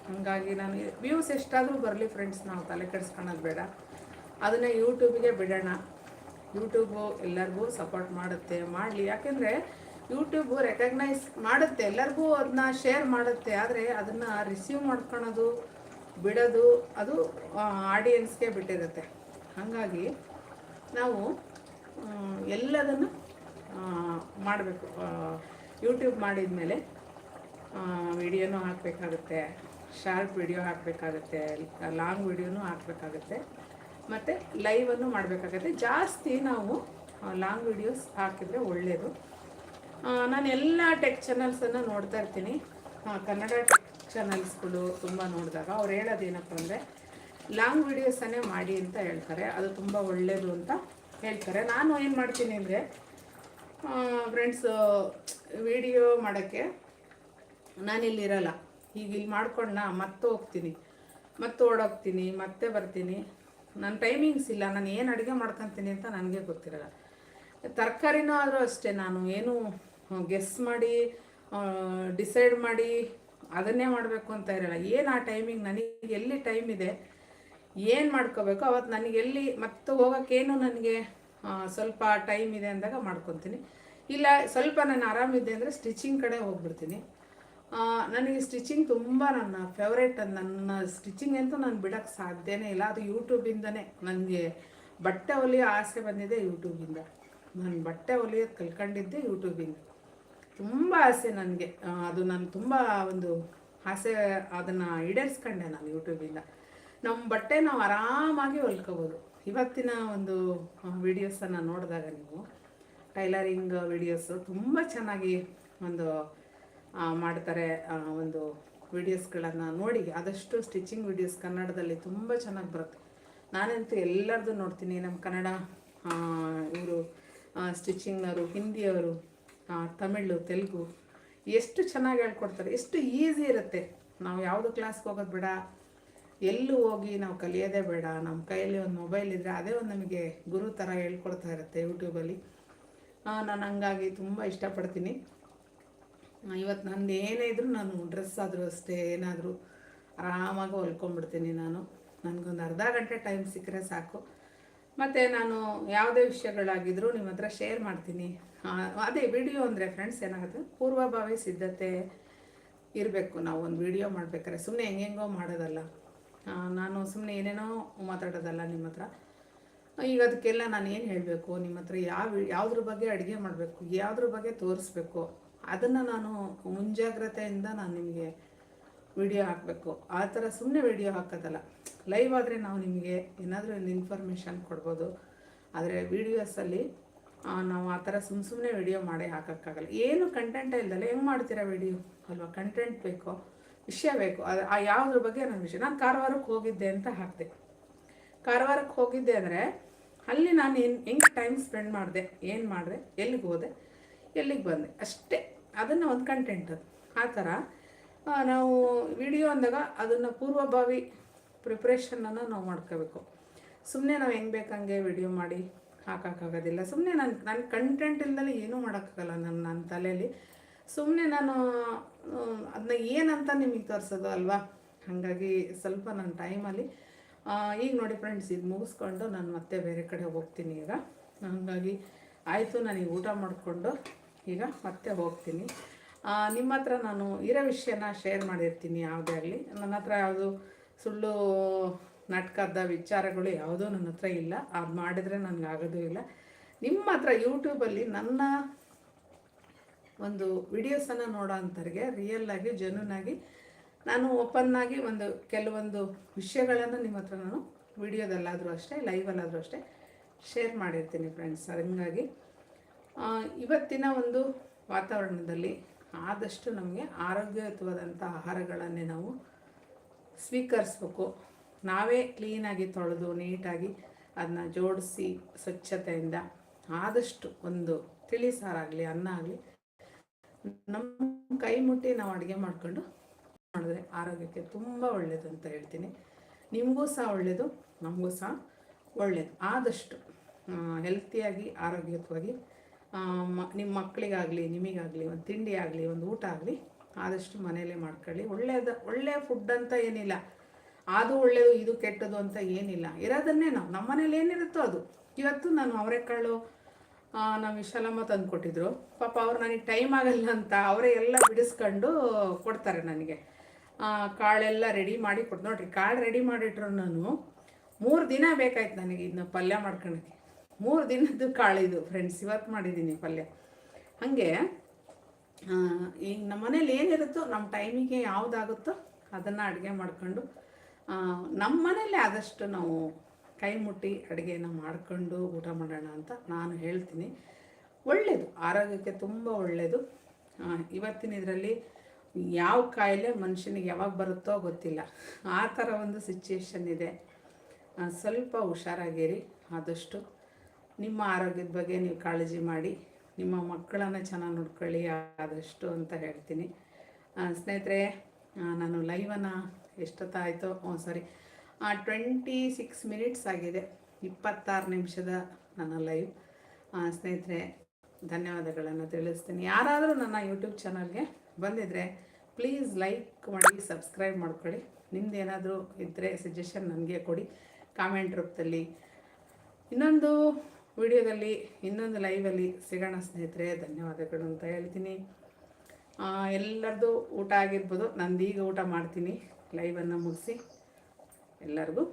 ಹಾಗಾಗಿ ನಾನು ವ್ಯೂಸ್ ಎಷ್ಟಾದರೂ ಬರಲಿ ಫ್ರೆಂಡ್ಸ್ ನಾವು ತಲೆ ಕೆಡಿಸ್ಕೊಳ್ಳೋದು ಬೇಡ. ಅದನ್ನೇ ಯೂಟ್ಯೂಬಿಗೆ ಬಿಡೋಣ. ಯೂಟ್ಯೂಬು ಎಲ್ಲರಿಗೂ ಸಪೋರ್ಟ್ ಮಾಡುತ್ತೆ, ಮಾಡಲಿ. ಯಾಕೆಂದರೆ ಯೂಟ್ಯೂಬು ರೆಕಗ್ನೈಸ್ ಮಾಡುತ್ತೆ, ಎಲ್ಲರಿಗೂ ಅದನ್ನ ಶೇರ್ ಮಾಡುತ್ತೆ. ಆದರೆ ಅದನ್ನು ರಿಸೀವ್ ಮಾಡ್ಕೊಳೋದು, ಬಿಡೋದು, ಅದು ಆಡಿಯನ್ಸ್ಗೆ ಬಿಟ್ಟಿರುತ್ತೆ. ಹಾಗಾಗಿ ನಾವು ಎಲ್ಲದನ್ನು ಮಾಡಬೇಕು. ಯೂಟ್ಯೂಬ್ ಮಾಡಿದ ಮೇಲೆ ವಿಡಿಯೋನೂ ಹಾಕಬೇಕಾಗುತ್ತೆ ಶಾರ್ಟ್ ವಿಡಿಯೋ ಹಾಕಬೇಕಾಗುತ್ತೆ ಲಾಂಗ್ ವಿಡಿಯೋನೂ ಹಾಕಬೇಕಾಗುತ್ತೆ. ಮತ್ತು ಲೈವನ್ನು ಮಾಡಬೇಕಾಗತ್ತೆ. ಜಾಸ್ತಿ ನಾವು ಲಾಂಗ್ ವಿಡಿಯೋಸ್ ಹಾಕಿದರೆ ಒಳ್ಳೆಯದು ನಾನು ಎಲ್ಲ ಟೆಕ್ ಚಾನಲ್ಸನ್ನು ನೋಡ್ತಾ ಇರ್ತೀನಿ. ಕನ್ನಡ ಟೆಕ್ ಚಾನಲ್ಸ್ಗಳು ತುಂಬ ನೋಡಿದಾಗ ಅವ್ರು ಹೇಳೋದೇನಪ್ಪ ಅಂದರೆ ಲಾಂಗ್ ವಿಡಿಯೋಸನ್ನೇ ಮಾಡಿ ಅಂತ ಹೇಳ್ತಾರೆ. ಅದು ತುಂಬ ಒಳ್ಳೆಯದು ಅಂತ ಹೇಳ್ತಾರೆ. ನಾನು ಏನು ಮಾಡ್ತೀನಿ ಅಂದರೆ ಫ್ರೆಂಡ್ಸು ವಿಡಿಯೋ ಮಾಡೋಕ್ಕೆ ನಾನಿಲ್ಲಿರಲ್ಲ ಈಗ ಇಲ್ಲಿ ನಾ ಮತ್ತೆ ಹೋಗ್ತೀನಿ ಮತ್ತೆ ಓಡೋಗ್ತೀನಿ ಮತ್ತೆ ಬರ್ತೀನಿ. ನನ್ನ ಟೈಮಿಂಗ್ಸ್ ಇಲ್ಲ, ನಾನು ಏನು ಅಡುಗೆ ಮಾಡ್ಕೊತೀನಿ ಅಂತ ನನಗೆ ಗೊತ್ತಿರಲ್ಲ. ತರಕಾರಿನೂ ಆದರೂ ಅಷ್ಟೇ, ನಾನು ಏನು ಗೆಸ್ ಮಾಡಿ ಡಿಸೈಡ್ ಮಾಡಿ ಅದನ್ನೇ ಮಾಡಬೇಕು ಅಂತ ಇರಲ್ಲ. ಏನು ಆ ಟೈಮಿಂಗ್ ನನಗೆ ಎಲ್ಲಿ ಟೈಮ್ ಇದೆ, ಏನು ಮಾಡ್ಕೋಬೇಕು ಅವತ್ತು ನನಗೆ ಎಲ್ಲಿ, ಮತ್ತೆ ಹೋಗೋಕ್ಕೇನು ನನಗೆ ಸ್ವಲ್ಪ ಟೈಮ್ ಇದೆ ಅಂದಾಗ ಮಾಡ್ಕೊತೀನಿ. ಇಲ್ಲ, ಸ್ವಲ್ಪ ನಾನು ಆರಾಮಿದ್ದೆ ಅಂದರೆ ಸ್ಟಿಚಿಂಗ್ ಕಡೆ ಹೋಗ್ಬಿಡ್ತೀನಿ. ನನಗೆ ಸ್ಟಿಚಿಂಗ್ ತುಂಬ ನನ್ನ ಫೇವ್ರೇಟ್ ನನ್ನ ಸ್ಟಿಚಿಂಗ್ ಅಂತೂ ನಾನು ಬಿಡೋಕ್ಕೆ ಸಾಧ್ಯನೇ ಇಲ್ಲ. ಅದು ಯೂಟ್ಯೂಬಿಂದನೇ ನನಗೆ ಬಟ್ಟೆ ಹೊಲಿಯೋ ಆಸೆ ಬಂದಿದೆ ಯೂಟ್ಯೂಬಿಂದ ನಾನು ಬಟ್ಟೆ ಹೊಲಿಯೋದು ಕಲ್ಕೊಂಡಿದ್ದೆ ಯೂಟ್ಯೂಬಿಂದ ತುಂಬ ಆಸೆ ನನಗೆ. ಅದು ನಾನು ತುಂಬ ಒಂದು ಆಸೆ, ಅದನ್ನು ಈಡೇರಿಸ್ಕೊಂಡೆ ನಾನು ಯೂಟ್ಯೂಬಿಂದ ನಮ್ಮ ಬಟ್ಟೆ ನಾವು ಆರಾಮಾಗಿ ಹೊಲ್ಕೋಬೋದು. ಇವತ್ತಿನ ಒಂದು ವಿಡಿಯೋಸನ್ನು ನೋಡಿದಾಗ ನೀವು, ಟೈಲರಿಂಗ್ ವಿಡಿಯೋಸು ತುಂಬ ಚೆನ್ನಾಗಿ ಒಂದು ಮಾಡ್ತಾರೆ ಒಂದು ವಿಡಿಯೋಸ್ಗಳನ್ನು ನೋಡಿ, ಆದಷ್ಟು ಸ್ಟಿಚಿಂಗ್ ವಿಡಿಯೋಸ್ ಕನ್ನಡದಲ್ಲಿ ತುಂಬ ಚೆನ್ನಾಗಿ ಬರುತ್ತೆ. ನಾನಂತೂ ಎಲ್ಲರದ್ದು ನೋಡ್ತೀನಿ ನಮ್ಮ ಕನ್ನಡ ಇವರು ಸ್ಟಿಚಿಂಗ್ನವರು ಹಿಂದಿಯವರು ತಮಿಳು, ತೆಲುಗು, ಎಷ್ಟು ಚೆನ್ನಾಗಿ ಹೇಳ್ಕೊಡ್ತಾರೆ, ಎಷ್ಟು ಈಸಿ ಇರುತ್ತೆ. ನಾವು ಯಾವುದು ಕ್ಲಾಸ್ಗೆ ಹೋಗೋದು ಬೇಡ, ಎಲ್ಲೂ ಹೋಗಿ ನಾವು ಕಲಿಯೋದೇ ಬೇಡ ನಮ್ಮ ಕೈಯಲ್ಲಿ ಒಂದು ಮೊಬೈಲ್ ಇದ್ದರೆ ಅದೇ ಒಂದು ನಮಗೆ ಗುರು ಥರ ಹೇಳ್ಕೊಡ್ತಾ ಇರುತ್ತೆ ಯೂಟ್ಯೂಬಲ್ಲಿ ನಾನು ಹಂಗಾಗಿ ತುಂಬ ಇಷ್ಟಪಡ್ತೀನಿ. ಇವತ್ತು ನಂದು ಏನೇ ಇದ್ರು ನಾನು ಡ್ರೆಸ್ ಆದರೂ ಅಷ್ಟೇ ಏನಾದರೂ ಆರಾಮಾಗಿ ಹೊಲ್ಕೊಂಡ್ಬಿಡ್ತೀನಿ ನಾನು. ನನಗೊಂದು ಅರ್ಧ ಗಂಟೆ ಟೈಮ್ ಸಿಕ್ಕರೆ ಸಾಕು. ಮತ್ತು ನಾನು ಯಾವುದೇ ವಿಷಯಗಳಾಗಿದ್ದರೂ ನಿಮ್ಮ ಹತ್ರ ಶೇರ್ ಮಾಡ್ತೀನಿ. ಅದೇ ವಿಡಿಯೋ ಅಂದರೆ ಫ್ರೆಂಡ್ಸ್ ಏನಾಗುತ್ತೆ? ಪೂರ್ವಭಾವಿ ಸಿದ್ಧತೆ ಇರಬೇಕು. ನಾವು ಒಂದು ವಿಡಿಯೋ ಮಾಡ್ಬೇಕಾದ್ರೆ ಸುಮ್ಮನೆ ಹೆಂಗೆಂಗೋ ಮಾಡೋದಲ್ಲ. ನಾನು ಸುಮ್ಮನೆ ಏನೇನೋ ಮಾತಾಡೋದಲ್ಲ ನಿಮ್ಮ ಹತ್ರ. ಈಗ ಅದಕ್ಕೆಲ್ಲ ನಾನು ಏನು ಹೇಳಬೇಕು? ನಿಮ್ಮ ಹತ್ರ ಯಾವ, ಯಾವುದ್ರ ಬಗ್ಗೆ ಅಡುಗೆ ಮಾಡಬೇಕು? ಯಾವುದ್ರ ಬಗ್ಗೆ ತೋರಿಸ್ಬೇಕು? ಅದನ್ನು ನಾನು ಮುಂಜಾಗ್ರತೆಯಿಂದ ನಾನು ನಿಮಗೆ ವಿಡಿಯೋ ಹಾಕಬೇಕು. ಆ ಥರ ಸುಮ್ಮನೆ ವಿಡಿಯೋ ಹಾಕೋದಲ್ಲ. ಲೈವ್ ಆದರೆ ನಾವು ನಿಮಗೆ ಏನಾದರೂ ಒಂದು ಇನ್ಫಾರ್ಮೇಷನ್ ಕೊಡ್ಬೋದು. ಆದರೆ ವಿಡಿಯೋಸಲ್ಲಿ ನಾವು ಆ ಥರ ಸುಮ್ಮ ಸುಮ್ಮನೆ ವಿಡಿಯೋ ಮಾಡೇ ಹಾಕೋಕ್ಕಾಗಲ್ಲ. ಏನು ಕಂಟೆಂಟೇ ಇಲ್ಲದಲ್ಲ ಹೆಂಗೆ ಮಾಡ್ತೀರಾ ವಿಡಿಯೋ ಅಲ್ವಾ? ಕಂಟೆಂಟ್ ಬೇಕು, ವಿಷಯ ಬೇಕು. ಅದು, ಆ ಯಾವುದ್ರ ಬಗ್ಗೆ ನನ್ನ ವಿಷಯ. ನಾನು ಕಾರವಾರಕ್ಕೆ ಹೋಗಿದ್ದೆ ಅಂತ ಹಾಕಿದೆ. ಕಾರವಾರಕ್ಕೆ ಹೋಗಿದ್ದೆ ಅಂದರೆ, ಅಲ್ಲಿ ನಾನು ಏನು, ಹೆಂಗೆ ಟೈಮ್ ಸ್ಪೆಂಡ್ ಮಾಡಿದೆ? ಏನು ಮಾಡಿದೆ? ಎಲ್ಲಿಗೆ ಹೋದೆ? ಎಲ್ಲಿಗೆ ಬಂದೆ? ಅಷ್ಟೇ. ಅದನ್ನು ಒಂದು ಕಂಟೆಂಟ್ ಅದು. ಆ ಥರ ನಾವು ವಿಡಿಯೋ ಅಂದಾಗ ಅದನ್ನು ಪೂರ್ವಭಾವಿ ಪ್ರಿಪ್ರೇಷನನ್ನು ನಾವು ಮಾಡ್ಕೋಬೇಕು. ಸುಮ್ಮನೆ ನಾವು ಹೆಂಗೆ ಬೇಕಂಗೆ ವಿಡಿಯೋ ಮಾಡಿ ಹಾಕೋಕ್ಕಾಗೋದಿಲ್ಲ ಸುಮ್ಮನೆ ನಾನು ನನ್ನ ಕಂಟೆಂಟ್ ಇಲ್ಲದಲ್ಲಿ ಏನೂ ಮಾಡೋಕ್ಕಾಗಲ್ಲ ನನ್ನ ನನ್ನ ತಲೆಯಲ್ಲಿ ಸುಮ್ಮನೆ ನಾನು ಅದನ್ನ ಏನಂತ ನಿಮಗೆ ತೋರಿಸೋದು ಅಲ್ವಾ? ಹಾಗಾಗಿ ಸ್ವಲ್ಪ ನನ್ನ ಟೈಮಲ್ಲಿ ಈಗ ನೋಡಿ ಫ್ರೆಂಡ್ಸ್ ಇದು ಮುಗಿಸ್ಕೊಂಡು ನಾನು ಮತ್ತೆ ಬೇರೆ ಕಡೆ ಹೋಗ್ತೀನಿ ಈಗ. ಹಾಗಾಗಿ ಆಯಿತು ನನಗೆ ಊಟ ಮಾಡಿಕೊಂಡು ಈಗ ಮತ್ತೆ ಹೋಗ್ತೀನಿ. ನಿಮ್ಮ ಹತ್ರ ನಾನು ಇರೋ ವಿಷಯನ ಶೇರ್ ಮಾಡಿರ್ತೀನಿ ಯಾವುದೇ ಆಗಲಿ. ನನ್ನ ಹತ್ರ ಯಾವುದು ಸುಳ್ಳು ನಾಟಕದ ವಿಚಾರಗಳು ಯಾವುದೂ ನನ್ನ ಹತ್ರ ಇಲ್ಲ. ಅದು ಮಾಡಿದರೆ ನನಗೆ ಆಗೋದೂ ಇಲ್ಲ. ನಿಮ್ಮ ಹತ್ರ ಯೂಟ್ಯೂಬಲ್ಲಿ ನನ್ನ ಒಂದು ವಿಡಿಯೋಸನ್ನು ನೋಡೋ ಅಂಥವ್ರಿಗೆ ರಿಯಲ್ ಆಗಿ ನಾನು ಓಪನ್ ಆಗಿ ಒಂದು ಕೆಲವೊಂದು ವಿಷಯಗಳನ್ನು ನಿಮ್ಮ ಹತ್ರ ನಾನು ವಿಡಿಯೋದಲ್ಲಾದರೂ ಅಷ್ಟೇ ಲೈವಲ್ಲಾದರೂ ಅಷ್ಟೇ ಶೇರ್ ಮಾಡಿರ್ತೀನಿ ಫ್ರೆಂಡ್ಸ್ ಹಂಗಾಗಿ ಇವತ್ತಿನ ಒಂದು ವಾತಾವರಣದಲ್ಲಿ ಆದಷ್ಟು ನಮಗೆ ಆರೋಗ್ಯಯುತವಾದಂಥ ಆಹಾರಗಳನ್ನೇ ನಾವು ಸ್ವೀಕರಿಸ್ಬೇಕು. ನಾವೇ ಕ್ಲೀನಾಗಿ ತೊಳೆದು, ನೀಟಾಗಿ ಅದನ್ನ ಜೋಡಿಸಿ ಸ್ವಚ್ಛತೆಯಿಂದ ಆದಷ್ಟು ಒಂದು ತಿಳಿ ಸಾರಾಗಲಿ ಅನ್ನ ಆಗಲಿ ನಮ್ಮ ಕೈ ಮುಟ್ಟಿ ನಾವು ಅಡುಗೆ ಮಾಡಿಕೊಂಡು ಮಾಡಿದ್ರೆ ಆರೋಗ್ಯಕ್ಕೆ ತುಂಬ ಒಳ್ಳೆಯದು ಅಂತ ಹೇಳ್ತೀನಿ. ನಿಮಗೂ ಸಹ ಒಳ್ಳೆಯದು ನಮಗೂ ಸಹ ಒಳ್ಳೆಯದು ಆದಷ್ಟು ಹೆಲ್ತಿಯಾಗಿ ಆರೋಗ್ಯಯುತವಾಗಿ ನಿಮ್ಮ ಮಕ್ಕಳಿಗಾಗಲಿ ನಿಮಗಾಗಲಿ, ಒಂದು ತಿಂಡಿ ಆಗಲಿ, ಒಂದು ಊಟ ಆಗಲಿ, ಆದಷ್ಟು ಮನೆಯಲ್ಲೇ ಮಾಡ್ಕೊಳ್ಳಿ. ಒಳ್ಳೆಯದು ಒಳ್ಳೆಯ ಫುಡ್ ಅಂತ ಏನಿಲ್ಲ. ಅದು ಒಳ್ಳೆಯದು ಇದು ಕೆಟ್ಟದು ಅಂತ ಏನಿಲ್ಲ. ಇರೋದನ್ನೇ ನಾವು. ನಮ್ಮ ಮನೇಲಿ ಏನಿರುತ್ತೋ ಅದು. ಇವತ್ತು ನಾನು ಅವರೆಕಾಳು ನಮ್ಮ ವಿಶಾಲಮ್ಮ ತಂದು ಕೊಟ್ಟಿದ್ರು ಪಾಪ ಅವ್ರು ನನಗೆ ಟೈಮ್ ಆಗಲ್ಲ ಅಂತ ಅವರೇ ಎಲ್ಲ ಬಿಡಿಸ್ಕೊಂಡು ಕೊಡ್ತಾರೆ ನನಗೆ. ಕಾಳೆಲ್ಲ ರೆಡಿ ಮಾಡಿ ಕೊಟ್ಟು ನೋಡ್ರಿ, ಕಾಳು ರೆಡಿ ಮಾಡಿಟ್ರು ನಾನು ಮೂರು ದಿನ ಬೇಕಾಯ್ತು ನನಗೆ ಇದನ್ನ ಪಲ್ಯ ಮಾಡ್ಕೊಳಕ್ಕೆ ಮೂರು ದಿನದ್ದು ಕಾಳಿದು ಫ್ರೆಂಡ್ಸ್ ಇವತ್ತು ಮಾಡಿದ್ದೀನಿ ಪಲ್ಯ. ಹಾಗೆ ಈಗ ನಮ್ಮ ಮನೇಲಿ ಏನಿರುತ್ತೋ ನಮ್ಮ ಟೈಮಿಗೆ ಯಾವುದಾಗುತ್ತೋ ಅದನ್ನು ಅಡುಗೆ ಮಾಡಿಕೊಂಡು ನಮ್ಮ ಮನೇಲಿ ಆದಷ್ಟು ನಾವು ಕೈ ಮುಟ್ಟಿ ಅಡುಗೆನ ಮಾಡ್ಕೊಂಡು ಊಟ ಮಾಡೋಣ ಅಂತ ನಾನು ಹೇಳ್ತೀನಿ. ಒಳ್ಳೆಯದು ಆರೋಗ್ಯಕ್ಕೆ ತುಂಬ ಒಳ್ಳೆಯದು ಇವತ್ತಿನ ಇದರಲ್ಲಿ ಯಾವ ಕಾಯಿಲೆ ಮನುಷ್ಯನಿಗೆ ಯಾವಾಗ ಬರುತ್ತೋ ಗೊತ್ತಿಲ್ಲ. ಆ ಥರ ಒಂದು ಸಿಚುಯೇಷನ್ ಇದೆ. ಸ್ವಲ್ಪ ಹುಷಾರಾಗಿರಿ, ಆದಷ್ಟು ನಿಮ್ಮ ಆರೋಗ್ಯದ ಬಗ್ಗೆ ನೀವು ಕಾಳಜಿ ಮಾಡಿ, ನಿಮ್ಮ ಮಕ್ಕಳನ್ನು ಚೆನ್ನಾಗಿ ನೋಡ್ಕೊಳ್ಳಿ, ಆದಷ್ಟು ಅಂತ ಹೇಳ್ತೀನಿ. ಸ್ನೇಹಿತರೆ ನಾನು ಲೈವನ್ನು ಎಷ್ಟೊತ್ತಾಯಿತು ಸಾರಿ ಟ್ವೆಂಟಿ ಸಿಕ್ಸ್ ಮಿನಿಟ್ಸ್ ಆಗಿದೆ. ಇಪ್ಪತ್ತಾರು ನಿಮಿಷದ ನನ್ನ ಲೈವ್ ಸ್ನೇಹಿತರೆ, ಧನ್ಯವಾದಗಳನ್ನು ತಿಳಿಸ್ತೀನಿ. ಯಾರಾದರೂ ನನ್ನ ಯೂಟ್ಯೂಬ್ ಚಾನಲ್ಗೆ ಬಂದಿದ್ದರೆ ಪ್ಲೀಸ್ ಲೈಕ್ ಮಾಡಿ ಸಬ್ಸ್ಕ್ರೈಬ್ ಮಾಡ್ಕೊಳ್ಳಿ. ನಿಮ್ದು ಏನಾದರೂ ಇದ್ದರೆ ಸಜೆಷನ್ ನನಗೆ ಕೊಡಿ. ಕಾಮೆಂಟ್ ರೂಪದಲ್ಲಿ. ಇನ್ನೊಂದು ವಿಡಿಯೋದಲ್ಲಿ ಇನ್ನೊಂದು ಲೈವಲ್ಲಿ ಸಿಗೋಣ ಸ್ನೇಹಿತರೆ, ಧನ್ಯವಾದಗಳು ಅಂತ ಹೇಳ್ತೀನಿ. ಎಲ್ಲರದು ಊಟ ಆಗಿರ್ಬೋದು ನಂದು ಈಗ ಊಟ ಮಾಡ್ತೀನಿ ಲೈವನ್ನು ಮುಗಿಸಿ. ಎಲ್ಲರಿಗೂ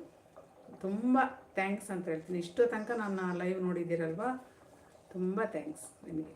ತುಂಬ ಥ್ಯಾಂಕ್ಸ್ ಅಂತ ಹೇಳ್ತೀನಿ. ಇಷ್ಟು ತನಕ ನಾನು ಲೈವ್ ನೋಡಿದ್ದೀರಲ್ವಾ? ತುಂಬ ಥ್ಯಾಂಕ್ಸ್ ನಿಮಗೆ.